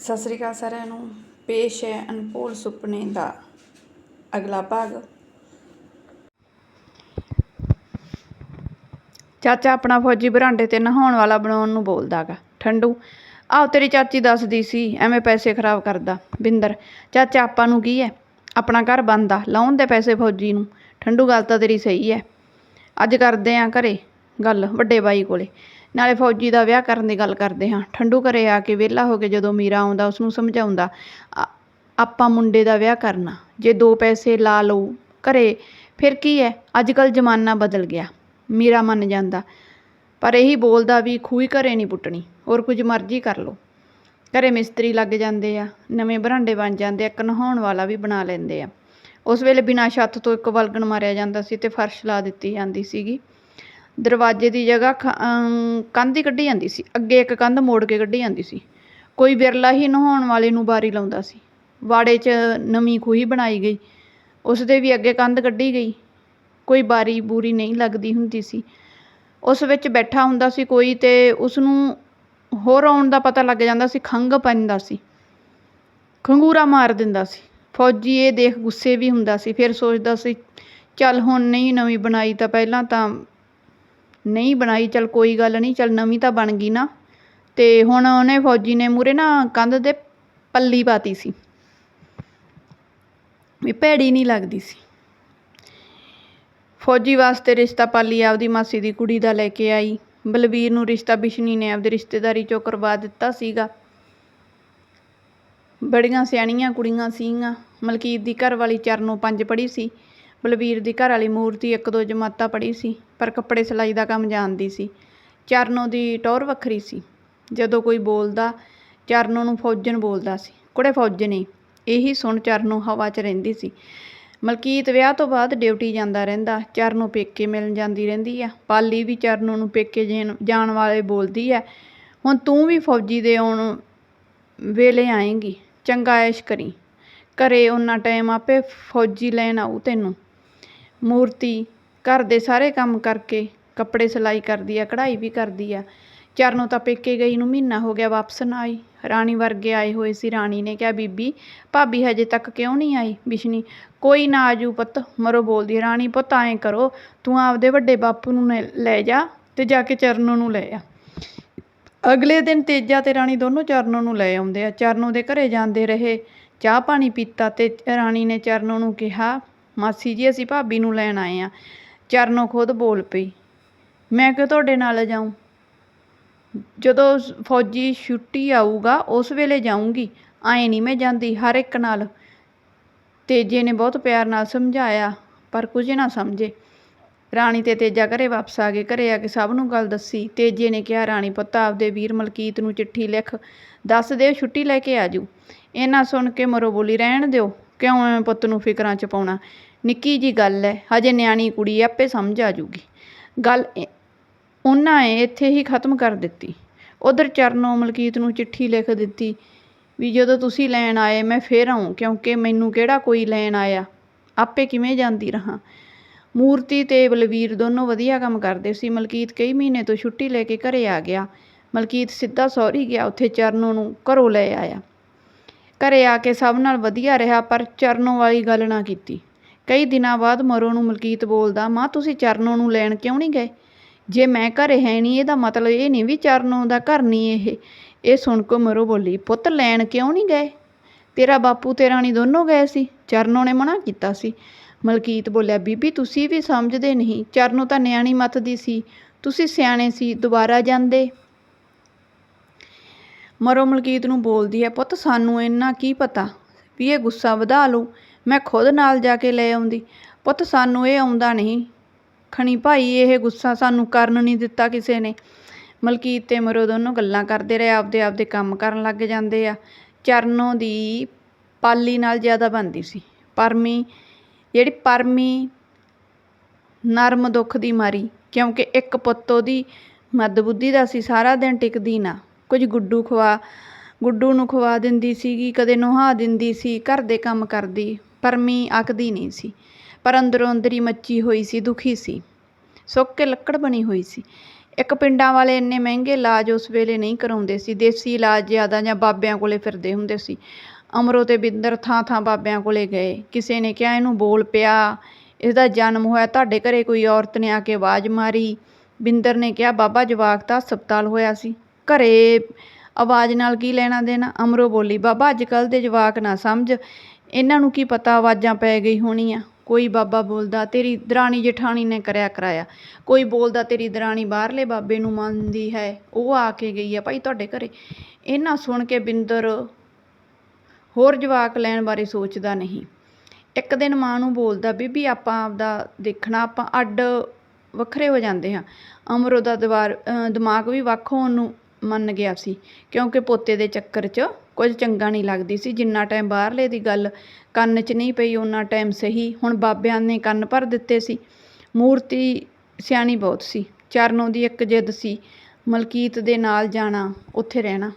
ਸਤਿ ਸ੍ਰੀ ਅਕਾਲ ਸਾਰਿਆਂ ਨੂੰ। ਪੇਸ਼ ਹੈ ਅਨਪੋਲ ਸੁਪਨੇ ਦਾ ਅਗਲਾ ਭਾਗ। ਚਾਚਾ ਆਪਣਾ ਫੌਜੀ ਬਰਾਂਡੇ ਤੇ ਨਹਾਉਣ ਵਾਲਾ ਬਣਾਉਣ ਨੂੰ ਬੋਲਦਾਗਾ ਠੰਡੂ, ਆਹ ਤੇਰੀ ਚਾਚੀ ਦੱਸਦੀ ਸੀ, ਐਵੇਂ ਪੈਸੇ ਖਰਾਬ ਕਰਦਾ। ਬਿੰਦਰ, ਚਾਚਾ ਆਪਾਂ ਨੂੰ ਕੀ ਹੈ? ਆਪਣਾ ਘਰ ਬਣਦਾ, ਲਾਉਣ ਦੇ ਪੈਸੇ ਫੌਜੀ ਨੂੰ। ਠੰਡੂ, ਗੱਲ ਤਾਂ ਤੇਰੀ ਸਹੀ ਹੈ। ਅੱਜ ਕਰਦੇ ਆਂ ਘਰੇ, ਗੱਲ ਵੱਡੇ ਬਾਈ ਕੋਲੇ। ਨਾਲੇ ਫੌਜੀ ਦਾ ਵਿਆਹ ਕਰਨ ਦੀ ਗੱਲ ਕਰਦੇ ਹਾਂ। ਠੰਡੂ ਘਰੇ ਆ ਕੇ ਵਿਹਲਾ ਹੋ ਕੇ ਜਦੋਂ ਮੀਰਾ ਆਉਂਦਾ ਉਸ ਨੂੰ ਸਮਝਾਉਂਦਾ ਆਪਾਂ ਮੁੰਡੇ ਦਾ ਵਿਆਹ ਕਰਨਾ। ਜੇ ਦੋ ਪੈਸੇ ਲਾ ਲਓ ਘਰੇ, ਫਿਰ ਕੀ ਹੈ ਅੱਜ ਕੱਲ੍ਹ ਜ਼ਮਾਨਾ ਬਦਲ ਗਿਆ। ਮੀਰਾ ਮੰਨ ਜਾਂਦਾ, ਪਰ ਇਹੀ ਬੋਲਦਾ ਵੀ ਖੂਹੀ ਘਰੇ ਨਹੀਂ ਪੁੱਟਣੀ, ਹੋਰ ਕੁਝ ਮਰਜ਼ੀ ਕਰ ਲਓ। ਘਰੇ ਮਿਸਤਰੀ ਲੱਗ ਜਾਂਦੇ ਆ, ਨਵੇਂ ਬਰਾਂਡੇ ਬਣ ਜਾਂਦੇ ਆ, ਇੱਕ ਵਾਲਾ ਵੀ ਬਣਾ ਲੈਂਦੇ ਆ। ਉਸ ਵੇਲੇ ਬਿਨਾਂ ਛੱਤ ਤੋਂ ਇੱਕ ਵਲਗਣ ਮਾਰਿਆ ਜਾਂਦਾ ਸੀ ਤੇ ਫਰਸ਼ ਲਾ ਦਿੱਤੀ ਜਾਂਦੀ ਸੀਗੀ। ਦਰਵਾਜ਼ੇ ਦੀ ਜਗ੍ਹਾ ਖ- ਕੰਧ ਹੀ ਕੱਢੀ ਜਾਂਦੀ ਸੀ। ਅੱਗੇ ਇੱਕ ਕੰਧ ਮੋੜ ਕੇ ਕੱਢੀ ਜਾਂਦੀ ਸੀ। ਕੋਈ ਵਿਰਲਾ ਹੀ ਨਹਾਉਣ ਵਾਲੇ ਨੂੰ ਬਾਰੀ ਲਾਉਂਦਾ ਸੀ। ਵਾੜੇ 'ਚ ਨਵੀਂ ਖੂਹੀ ਬਣਾਈ ਗਈ। ਉਸ ਦੇ ਵੀ ਅੱਗੇ ਕੰਧ ਕੱਢੀ ਗਈ। ਕੋਈ ਬਾਰੀ ਬੂਰੀ ਨਹੀਂ ਲੱਗਦੀ ਹੁੰਦੀ ਸੀ। ਉਸ ਵਿੱਚ ਬੈਠਾ ਹੁੰਦਾ ਸੀ ਕੋਈ ਤੇ ਉਸ ਨੂੰ ਹੋਰ ਆਉਣ ਦਾ ਪਤਾ ਲੱਗ ਜਾਂਦਾ ਸੀ, ਖੰਘ ਪੈਂਦਾ ਸੀ। ਖੰਗੂਰਾ ਮਾਰ ਦਿੰਦਾ ਸੀ। ਫੌਜੀ ਇਹ ਦੇਖ ਗੁੱਸੇ ਵੀ ਹੁੰਦਾ ਸੀ। ਫਿਰ ਸੋਚਦਾ ਸੀ, ਚੱਲ ਹੁਣ ਨਹੀਂ ਨਵੀਂ ਬਣਾਈ ਤਾਂ ਪਹਿਲਾਂ ਤਾਂ ਨਹੀਂ ਬਣਾਈ, ਚੱਲ ਕੋਈ ਗੱਲ ਨਹੀਂ, ਚੱਲ ਨਵੀਂ ਤਾਂ ਬਣ ਗਈ ਨਾ। ਤੇ ਹੁਣ ਉਹਨੇ ਫੌਜੀ ਨੇ ਮੂਹਰੇ ਨਾ ਕੰਧ ਦੇ ਪੱਲੀ ਪਾਤੀ ਸੀ। ਵੀ ਭੈੜੀ ਨਹੀਂ ਲੱਗਦੀ ਸੀ। ਫੌਜੀ ਵਾਸਤੇ ਰਿਸ਼ਤਾ ਪਾਲੀ ਆਪਦੀ ਮਾਸੀ ਦੀ ਕੁੜੀ ਦਾ ਲੈ ਕੇ ਆਈ। ਬਲਬੀਰ ਨੂੰ ਰਿਸ਼ਤਾ ਬਿਸ਼ਨੀ ਨੇ ਆਪਦੀ ਰਿਸ਼ਤੇਦਾਰੀ ਚੋਂ ਕਰਵਾ ਦਿੱਤਾ ਸੀਗਾ। ਬੜੀਆਂ ਸਿਆਣੀਆਂ ਕੁੜੀਆਂ ਸੀਗੀਆਂ। ਮਲਕੀਤ ਦੀ ਘਰ ਵਾਲੀ ਚਰਨੋਂ ਪੰਜ ਪੜ੍ਹੀ ਸੀ। ਬਲਬੀਰ ਦੀ ਘਰ ਵਾਲੀ ਮੂਰਤੀ ਇੱਕ ਦੋ ਜਮਾਤਾਂ ਪੜ੍ਹੀ ਸੀ, ਪਰ ਕੱਪੜੇ ਸਿਲਾਈ ਦਾ ਕੰਮ ਜਾਣਦੀ ਸੀ। ਚਰਨੋ ਦੀ ਟੌਰ ਵੱਖਰੀ ਸੀ। ਜਦੋਂ ਕੋਈ ਬੋਲਦਾ, ਚਰਨੋ ਨੂੰ ਫੌਜਣ ਬੋਲਦਾ ਸੀ। ਕੁੜੇ ਫੌਜਣੇ ਇਹੀ ਸੁਣ ਚਰਨੋ ਹਵਾ 'ਚ ਰਹਿੰਦੀ ਸੀ। ਮਲਕੀਤ, ਵਿਆਹ ਤੋਂ ਬਾਅਦ ਡਿਊਟੀ ਜਾਂਦਾ ਰਹਿੰਦਾ। ਚਰਨੋਂ ਪੇਕੇ ਮਿਲਣ ਜਾਂਦੀ ਰਹਿੰਦੀ ਆ। ਪਾਲੀ ਵੀ ਚਰਨੋਂ ਨੂੰ ਪੇਕੇ ਜੇਨ- ਜਾਣ ਵਾਲੇ ਬੋਲਦੀ ਆ। ਹੁਣ ਤੂੰ ਵੀ ਫੌਜੀ ਦੇ ਆਉਣ ਵੇਲੇ ਆਏਂਗੀ। ਚੰਗਾ ਐਸ਼ ਕਰੀ। ਘਰੇ ਉਹਨਾਂ ਟਾਈਮ ਆਪੇ ਫੌਜੀ ਲੈਣ ਆਊ ਤੈਨੂੰ। ਮੂਰਤੀ ਘਰ ਦੇ ਸਾਰੇ ਕੰਮ ਕਰਕੇ ਕੱਪੜੇ ਸਿਲਾਈ ਕਰਦੀ ਆ ਕਢਾਈ ਵੀ ਕਰਦੀ ਆ। ਚਰਨੋਂ ਤਾਂ ਪੇਕੇ ਗਈ ਨੂੰ ਮਹੀਨਾ ਹੋ ਗਿਆ ਵਾਪਸ ਨਾ ਆਈ। ਰਾਣੀ ਵਰਗੇ ਆਏ ਹੋਏ ਸੀ ਰਾਣੀ ਨੇ ਕਿਹਾ ਬੀਬੀ ਭਾਬੀ ਹਜੇ ਤੱਕ ਕਿਉਂ ਨਹੀਂ ਆਈ? ਬਿਸ਼ਨੀ ਕੋਈ ਨਾ ਆਜੂ ਪੁੱਤ ਮਰੋ ਬੋਲਦੀ ਆ, ਰਾਣੀ ਪੁੱਤ ਐਂ ਕਰੋ ਤੂੰ ਆਪਦੇ ਵੱਡੇ ਬਾਪੂ ਨੂੰ ਨੇ- ਲੈ ਜਾ ਤੇ ਜਾ ਕੇ ਚਰਨੋਂ ਨੂੰ ਲੈ ਆ। ਅਗਲੇ ਦਿਨ ਤੇਜਾ ਤੇ ਰਾਣੀ ਦੋਨੋਂ ਚਰਨੋਂ ਨੂੰ ਲੈ ਆਉਂਦੇ ਆ। ਚਰਨੋਂ ਦੇ ਘਰੇ ਜਾਂਦੇ ਰਹੇ ਚਾਹ ਪਾਣੀ ਪੀਤਾ ਤੇ ਰਾਣੀ ਨੇ ਚਰਨੋਂ ਨੂੰ ਕਿਹਾ ਮਾਸੀ ਜੀ, ਅਸੀਂ ਭਾਬੀ ਨੂੰ ਲੈਣ ਆਏ ਆ ਚਰਨੋਂ ਖੁਦ ਬੋਲ ਪਈ, ਮੈਂ ਕਿਉਂ ਤੁਹਾਡੇ ਨਾਲ ਜਾਊਂ? ਜਦੋਂ ਫੌਜੀ ਛੁੱਟੀ ਆਊਗਾ, ਉਸ ਵੇਲੇ ਜਾਊਂਗੀ। ਆਏ ਨਹੀਂ ਮੈਂ ਜਾਂਦੀ ਹਰ ਇੱਕ ਨਾਲ। ਤੇਜੇ ਨੇ ਬਹੁਤ ਪਿਆਰ ਨਾਲ ਸਮਝਾਇਆ, ਪਰ ਕੁਝ ਨਾ ਸਮਝੇ। ਰਾਣੀ ਤੇ ਤੇਜਾ ਘਰੇ ਵਾਪਸ ਆ ਗਏ। ਘਰੇ ਆ ਕੇ ਸਭ ਨੂੰ ਗੱਲ ਦੱਸੀ। ਤੇਜੇ ਨੇ ਕਿਹਾ, ਰਾਣੀ ਪੁੱਤ, ਆਪਦੇ ਵੀਰ ਮਲਕੀਤ ਨੂੰ ਚਿੱਠੀ ਲਿਖ, ਦੱਸ ਦਿਓ, ਛੁੱਟੀ ਲੈ ਕੇ ਆਜੂ ਇਹਨਾਂ ਸੁਣ ਕੇ ਮਰੋ ਬੋਲੀ, ਰਹਿਣ ਦਿਓ, ਕਿਉਂ ਐਵੇਂ ਪੁੱਤ ਨੂੰ ਫਿਕਰਾਂ ਚ ਪਾਉਣਾ? ਨਿੱਕੀ ਜਿਹੀ ਗੱਲ ਹੈ ਹਜੇ ਨਿਆਣੀ ਕੁੜੀ ਆਪੇ ਸਮਝ ਆ ਜੂਗੀ। ਗੱਲ ਉਹਨਾਂ ਨੇ ਇੱਥੇ ਹੀ ਖਤਮ ਕਰ ਦਿੱਤੀ। ਉਧਰ ਚਰਨੋਂ ਮਲਕੀਤ ਨੂੰ ਚਿੱਠੀ ਲਿਖ ਦਿੱਤੀ ਵੀ ਜਦੋਂ ਤੁਸੀਂ ਲੈਣ ਆਏ, ਮੈਂ ਫੇਰ ਆਉਂ ਕਿਉਂਕਿ ਮੈਨੂੰ ਕਿਹੜਾ ਕੋਈ ਲੈਣ ਆਇਆ? ਆਪੇ ਕਿਵੇਂ ਜਾਂਦੀ ਰਹਾ? ਮੂਰਤੀ ਤੇ ਬਲਵੀਰ ਦੋਨੋਂ ਵਧੀਆ ਕੰਮ ਕਰਦੇ ਸੀ। ਮਲਕੀਤ ਕਈ ਮਹੀਨੇ ਤੋਂ ਛੁੱਟੀ ਲੈ ਕੇ ਘਰੇ ਆ ਗਿਆ। ਮਲਕੀਤ ਸਿੱਧਾ ਸਹੁਰੀ ਗਿਆ, ਉੱਥੇ ਚਰਨੋਂ ਨੂੰ ਘਰੋਂ ਲੈ ਆਇਆ। ਘਰੇ ਆ ਕੇ ਸਭ ਨਾਲ ਵਧੀਆ ਰਿਹਾ, ਪਰ ਚਰਨੋਂ ਵਾਲੀ ਗੱਲ ਨਾ ਕੀਤੀ। ਕਈ ਦਿਨਾਂ ਬਾਅਦ ਮਰੋ ਨੂੰ ਮਲਕੀਤ ਬੋਲਦਾ, ਮਾਂ, ਤੁਸੀਂ ਚਰਨੋਂ ਨੂੰ ਲੈਣ ਕਿਉਂ ਨਹੀਂ ਗਏ? ਜੇ ਮੈਂ ਘਰੇ ਹੈ ਨਹੀਂ, ਇਹਦਾ ਮਤਲਬ ਇਹ ਨਹੀਂ ਵੀ ਚਰਨੋਂ ਦਾ ਘਰ ਨਹੀਂ ਇਹ। ਇਹ ਸੁਣ ਕੇ ਮਰੋ ਬੋਲੀ, ਪੁੱਤ, ਲੈਣ ਕਿਉਂ ਨਹੀਂ ਗਏ? ਤੇਰਾ ਬਾਪੂ ਤੇ ਰਾਣੀ ਦੋਨੋਂ ਗਏ ਸੀ, ਚਰਨੋਂ ਨੇ ਮਨਾ ਕੀਤਾ ਸੀ। ਮਲਕੀਤ ਬੋਲਿਆ, ਬੀਬੀ, ਤੁਸੀਂ ਵੀ ਸਮਝਦੇ ਨਹੀਂ, ਚਰਨੋਂ ਤਾਂ ਨਿਆਣੀ ਮੱਤ ਦੀ ਸੀ, ਤੁਸੀਂ ਸਿਆਣੇ ਸੀ, ਦੁਬਾਰਾ ਜਾਂਦੇ? ਮਰੋ ਮਲਕੀਤ ਨੂੰ ਬੋਲਦੀ ਹੈ, ਪੁੱਤ, ਸਾਨੂੰ ਇੰਨਾ ਕੀ ਪਤਾ ਵੀ ਇਹ ਗੁੱਸਾ ਵਧਾ ਲਊ? ਮੈਂ ਖੁਦ ਨਾਲ ਜਾ ਕੇ ਲੈ ਆਉਂਦੀ। ਪੁੱਤ ਸਾਨੂੰ ਇਹ ਆਉਂਦਾ ਨਹੀਂ। ਖਣੀ ਭਾਈ ਇਹ ਗੁੱਸਾ ਸਾਨੂੰ ਕਰਨ ਨਹੀਂ ਦਿੱਤਾ ਕਿਸੇ ਨੇ। ਮਲਕੀਤ ਤੇ ਮਰੋ ਦੋਨੋਂ ਗੱਲਾਂ ਕਰਦੇ ਰਹੇ, ਆਪਦੇ ਆਪਦੇ ਕੰਮ ਕਰਨ ਲੱਗ ਜਾਂਦੇ ਆ। ਚਰਨੋਂ ਦੀ ਪਾਲੀ ਨਾਲ ਜ਼ਿਆਦਾ ਬਣਦੀ ਸੀ। ਪਰਮੀ, ਜਿਹੜੀ ਪਰਮੀ ਨਰਮ ਦੁੱਖ ਦੀ ਮਾਰੀ, ਕਿਉਂਕਿ ਇੱਕ ਪੁੱਤ ਉਹਦੀ ਮੱਦਬੁੱਧੀ ਦਾ ਸੀ, ਸਾਰਾ ਦਿਨ ਟਿਕਦੀ ਨਾ। ਕੁਝ ਗੁੱਡੂ ਖਵਾ, ਗੁੱਡੂ ਨੂੰ ਖਵਾ ਦਿੰਦੀ ਸੀਗੀ, ਕਦੇ ਨੁਹਾ ਦਿੰਦੀ ਸੀ, ਘਰ ਦੇ ਕੰਮ ਕਰਦੀ। ਪਰਮੀ ਆਖਦੀ ਨਹੀਂ ਸੀ। ਪਰ ਅੰਦਰੋਂ ਅੰਦਰ ਹੀ ਮੱਚੀ ਹੋਈ ਸੀ, ਦੁਖੀ ਸੀ। ਸੁੱਕ ਕੇ ਲੱਕੜ ਬਣੀ ਹੋਈ ਸੀ। ਇੱਕ ਪਿੰਡਾਂ ਵਾਲੇ ਇੰਨੇ ਮਹਿੰਗੇ ਇਲਾਜ ਉਸ ਵੇਲੇ ਨਹੀਂ ਕਰਾਉਂਦੇ ਸੀ। ਦੇਸੀ ਇਲਾਜ ਜ਼ਿਆਦਾ ਜਾਂ ਬਾਬਿਆਂ ਕੋਲੇ ਫਿਰਦੇ ਹੁੰਦੇ ਸੀ। ਅਮਰੋ ਤੇ ਬਿੰਦਰ ਥਾਂ ਥਾਂ ਬਾਬਿਆਂ ਕੋਲੇ ਗਏ। ਕਿਸੇ ਨੇ ਕਿਹਾ, ਇਹਨੂੰ ਬੋਲ ਪਿਆ। ਇਹਦਾ ਜਨਮ ਹੋਇਆ। ਤੁਹਾਡੇ ਘਰੇ ਕੋਈ ਔਰਤ ਨੇ ਆ ਕੇ ਆਵਾਜ਼ ਮਾਰੀ। ਬਿੰਦਰ ਨੇ ਕਿਹਾ, ਬਾਬਾ, ਜਵਾਕ ਤਾਂ ਹਸਪਤਾਲ ਹੋਇਆ ਸੀ। ਘਰੇ ਆਵਾਜ਼ ਨਾਲ ਕੀ ਲੈਣਾ ਦੇਣਾ? ਅਮਰੋ ਬੋਲੀ, ਬਾਬਾ, ਅੱਜ ਕੱਲ੍ਹ ਦੇ ਜਵਾਕ ਨਾ ਸਮਝ। ਇਹਨਾਂ ਨੂੰ ਕੀ ਪਤਾ ਆਵਾਜ਼ਾਂ ਪੈ ਗਈ ਹੋਣੀਆਂ। ਕੋਈ ਬਾਬਾ ਬੋਲਦਾ, ਤੇਰੀ ਦਰਾਣੀ ਜਠਾਣੀ ਨੇ ਕਰਿਆ ਕਰਾਇਆ। ਕੋਈ ਬੋਲਦਾ, ਤੇਰੀ ਦਰਾਣੀ ਬਾਹਰਲੇ ਬਾਬੇ ਨੂੰ ਮੰਨਦੀ ਹੈ। ਉਹ ਆ ਕੇ ਗਈ ਆ ਭਾਈ ਤੁਹਾਡੇ ਘਰੇ। ਇਹਨਾਂ ਸੁਣ ਕੇ ਬਿੰਦਰ ਹੋਰ ਜਵਾਕ ਲੈਣ ਬਾਰੇ ਸੋਚਦਾ ਨਹੀਂ। ਇੱਕ ਦਿਨ ਮਾਂ ਨੂੰ ਬੋਲਦਾ, ਬੀਬੀ, ਆਪਾਂ ਆਪਦਾ ਦੇਖਣਾ, ਆਪਾਂ ਅੱਡ ਵੱਖਰੇ ਹੋ ਜਾਂਦੇ ਹਾਂ। ਅਮਰੋ ਦਾ ਦੀਵਾਰ ਦਿਮਾਗ ਵੀ ਵੱਖ ਹੋਣ ਨੂੰ ਮੰਨ ਗਿਆ ਸੀ, ਕਿਉਂਕਿ ਪੋਤੇ ਦੇ ਚੱਕਰ 'ਚ ਕੁਝ ਚੰਗਾ ਨਹੀਂ ਲੱਗਦੀ ਸੀ। ਜਿੰਨਾ ਟਾਈਮ ਬਾਹਰਲੇ ਦੀ ਗੱਲ ਕੰਨ 'ਚ ਨਹੀਂ ਪਈ, ਓਨਾ ਟਾਈਮ ਸਹੀ। ਹੁਣ ਬਾਬਿਆਂ ਨੇ ਕੰਨ ਭਰ ਦਿੱਤੇ ਸੀ। ਮੂਰਤੀ ਸਿਆਣੀ ਬਹੁਤ ਸੀ। ਚਰਨੋਂ ਦੀ ਇੱਕ ਜਿੱਦ ਸੀ, ਮਲਕੀਤ ਦੇ ਨਾਲ ਜਾਣਾ, ਉੱਥੇ ਰਹਿਣਾ।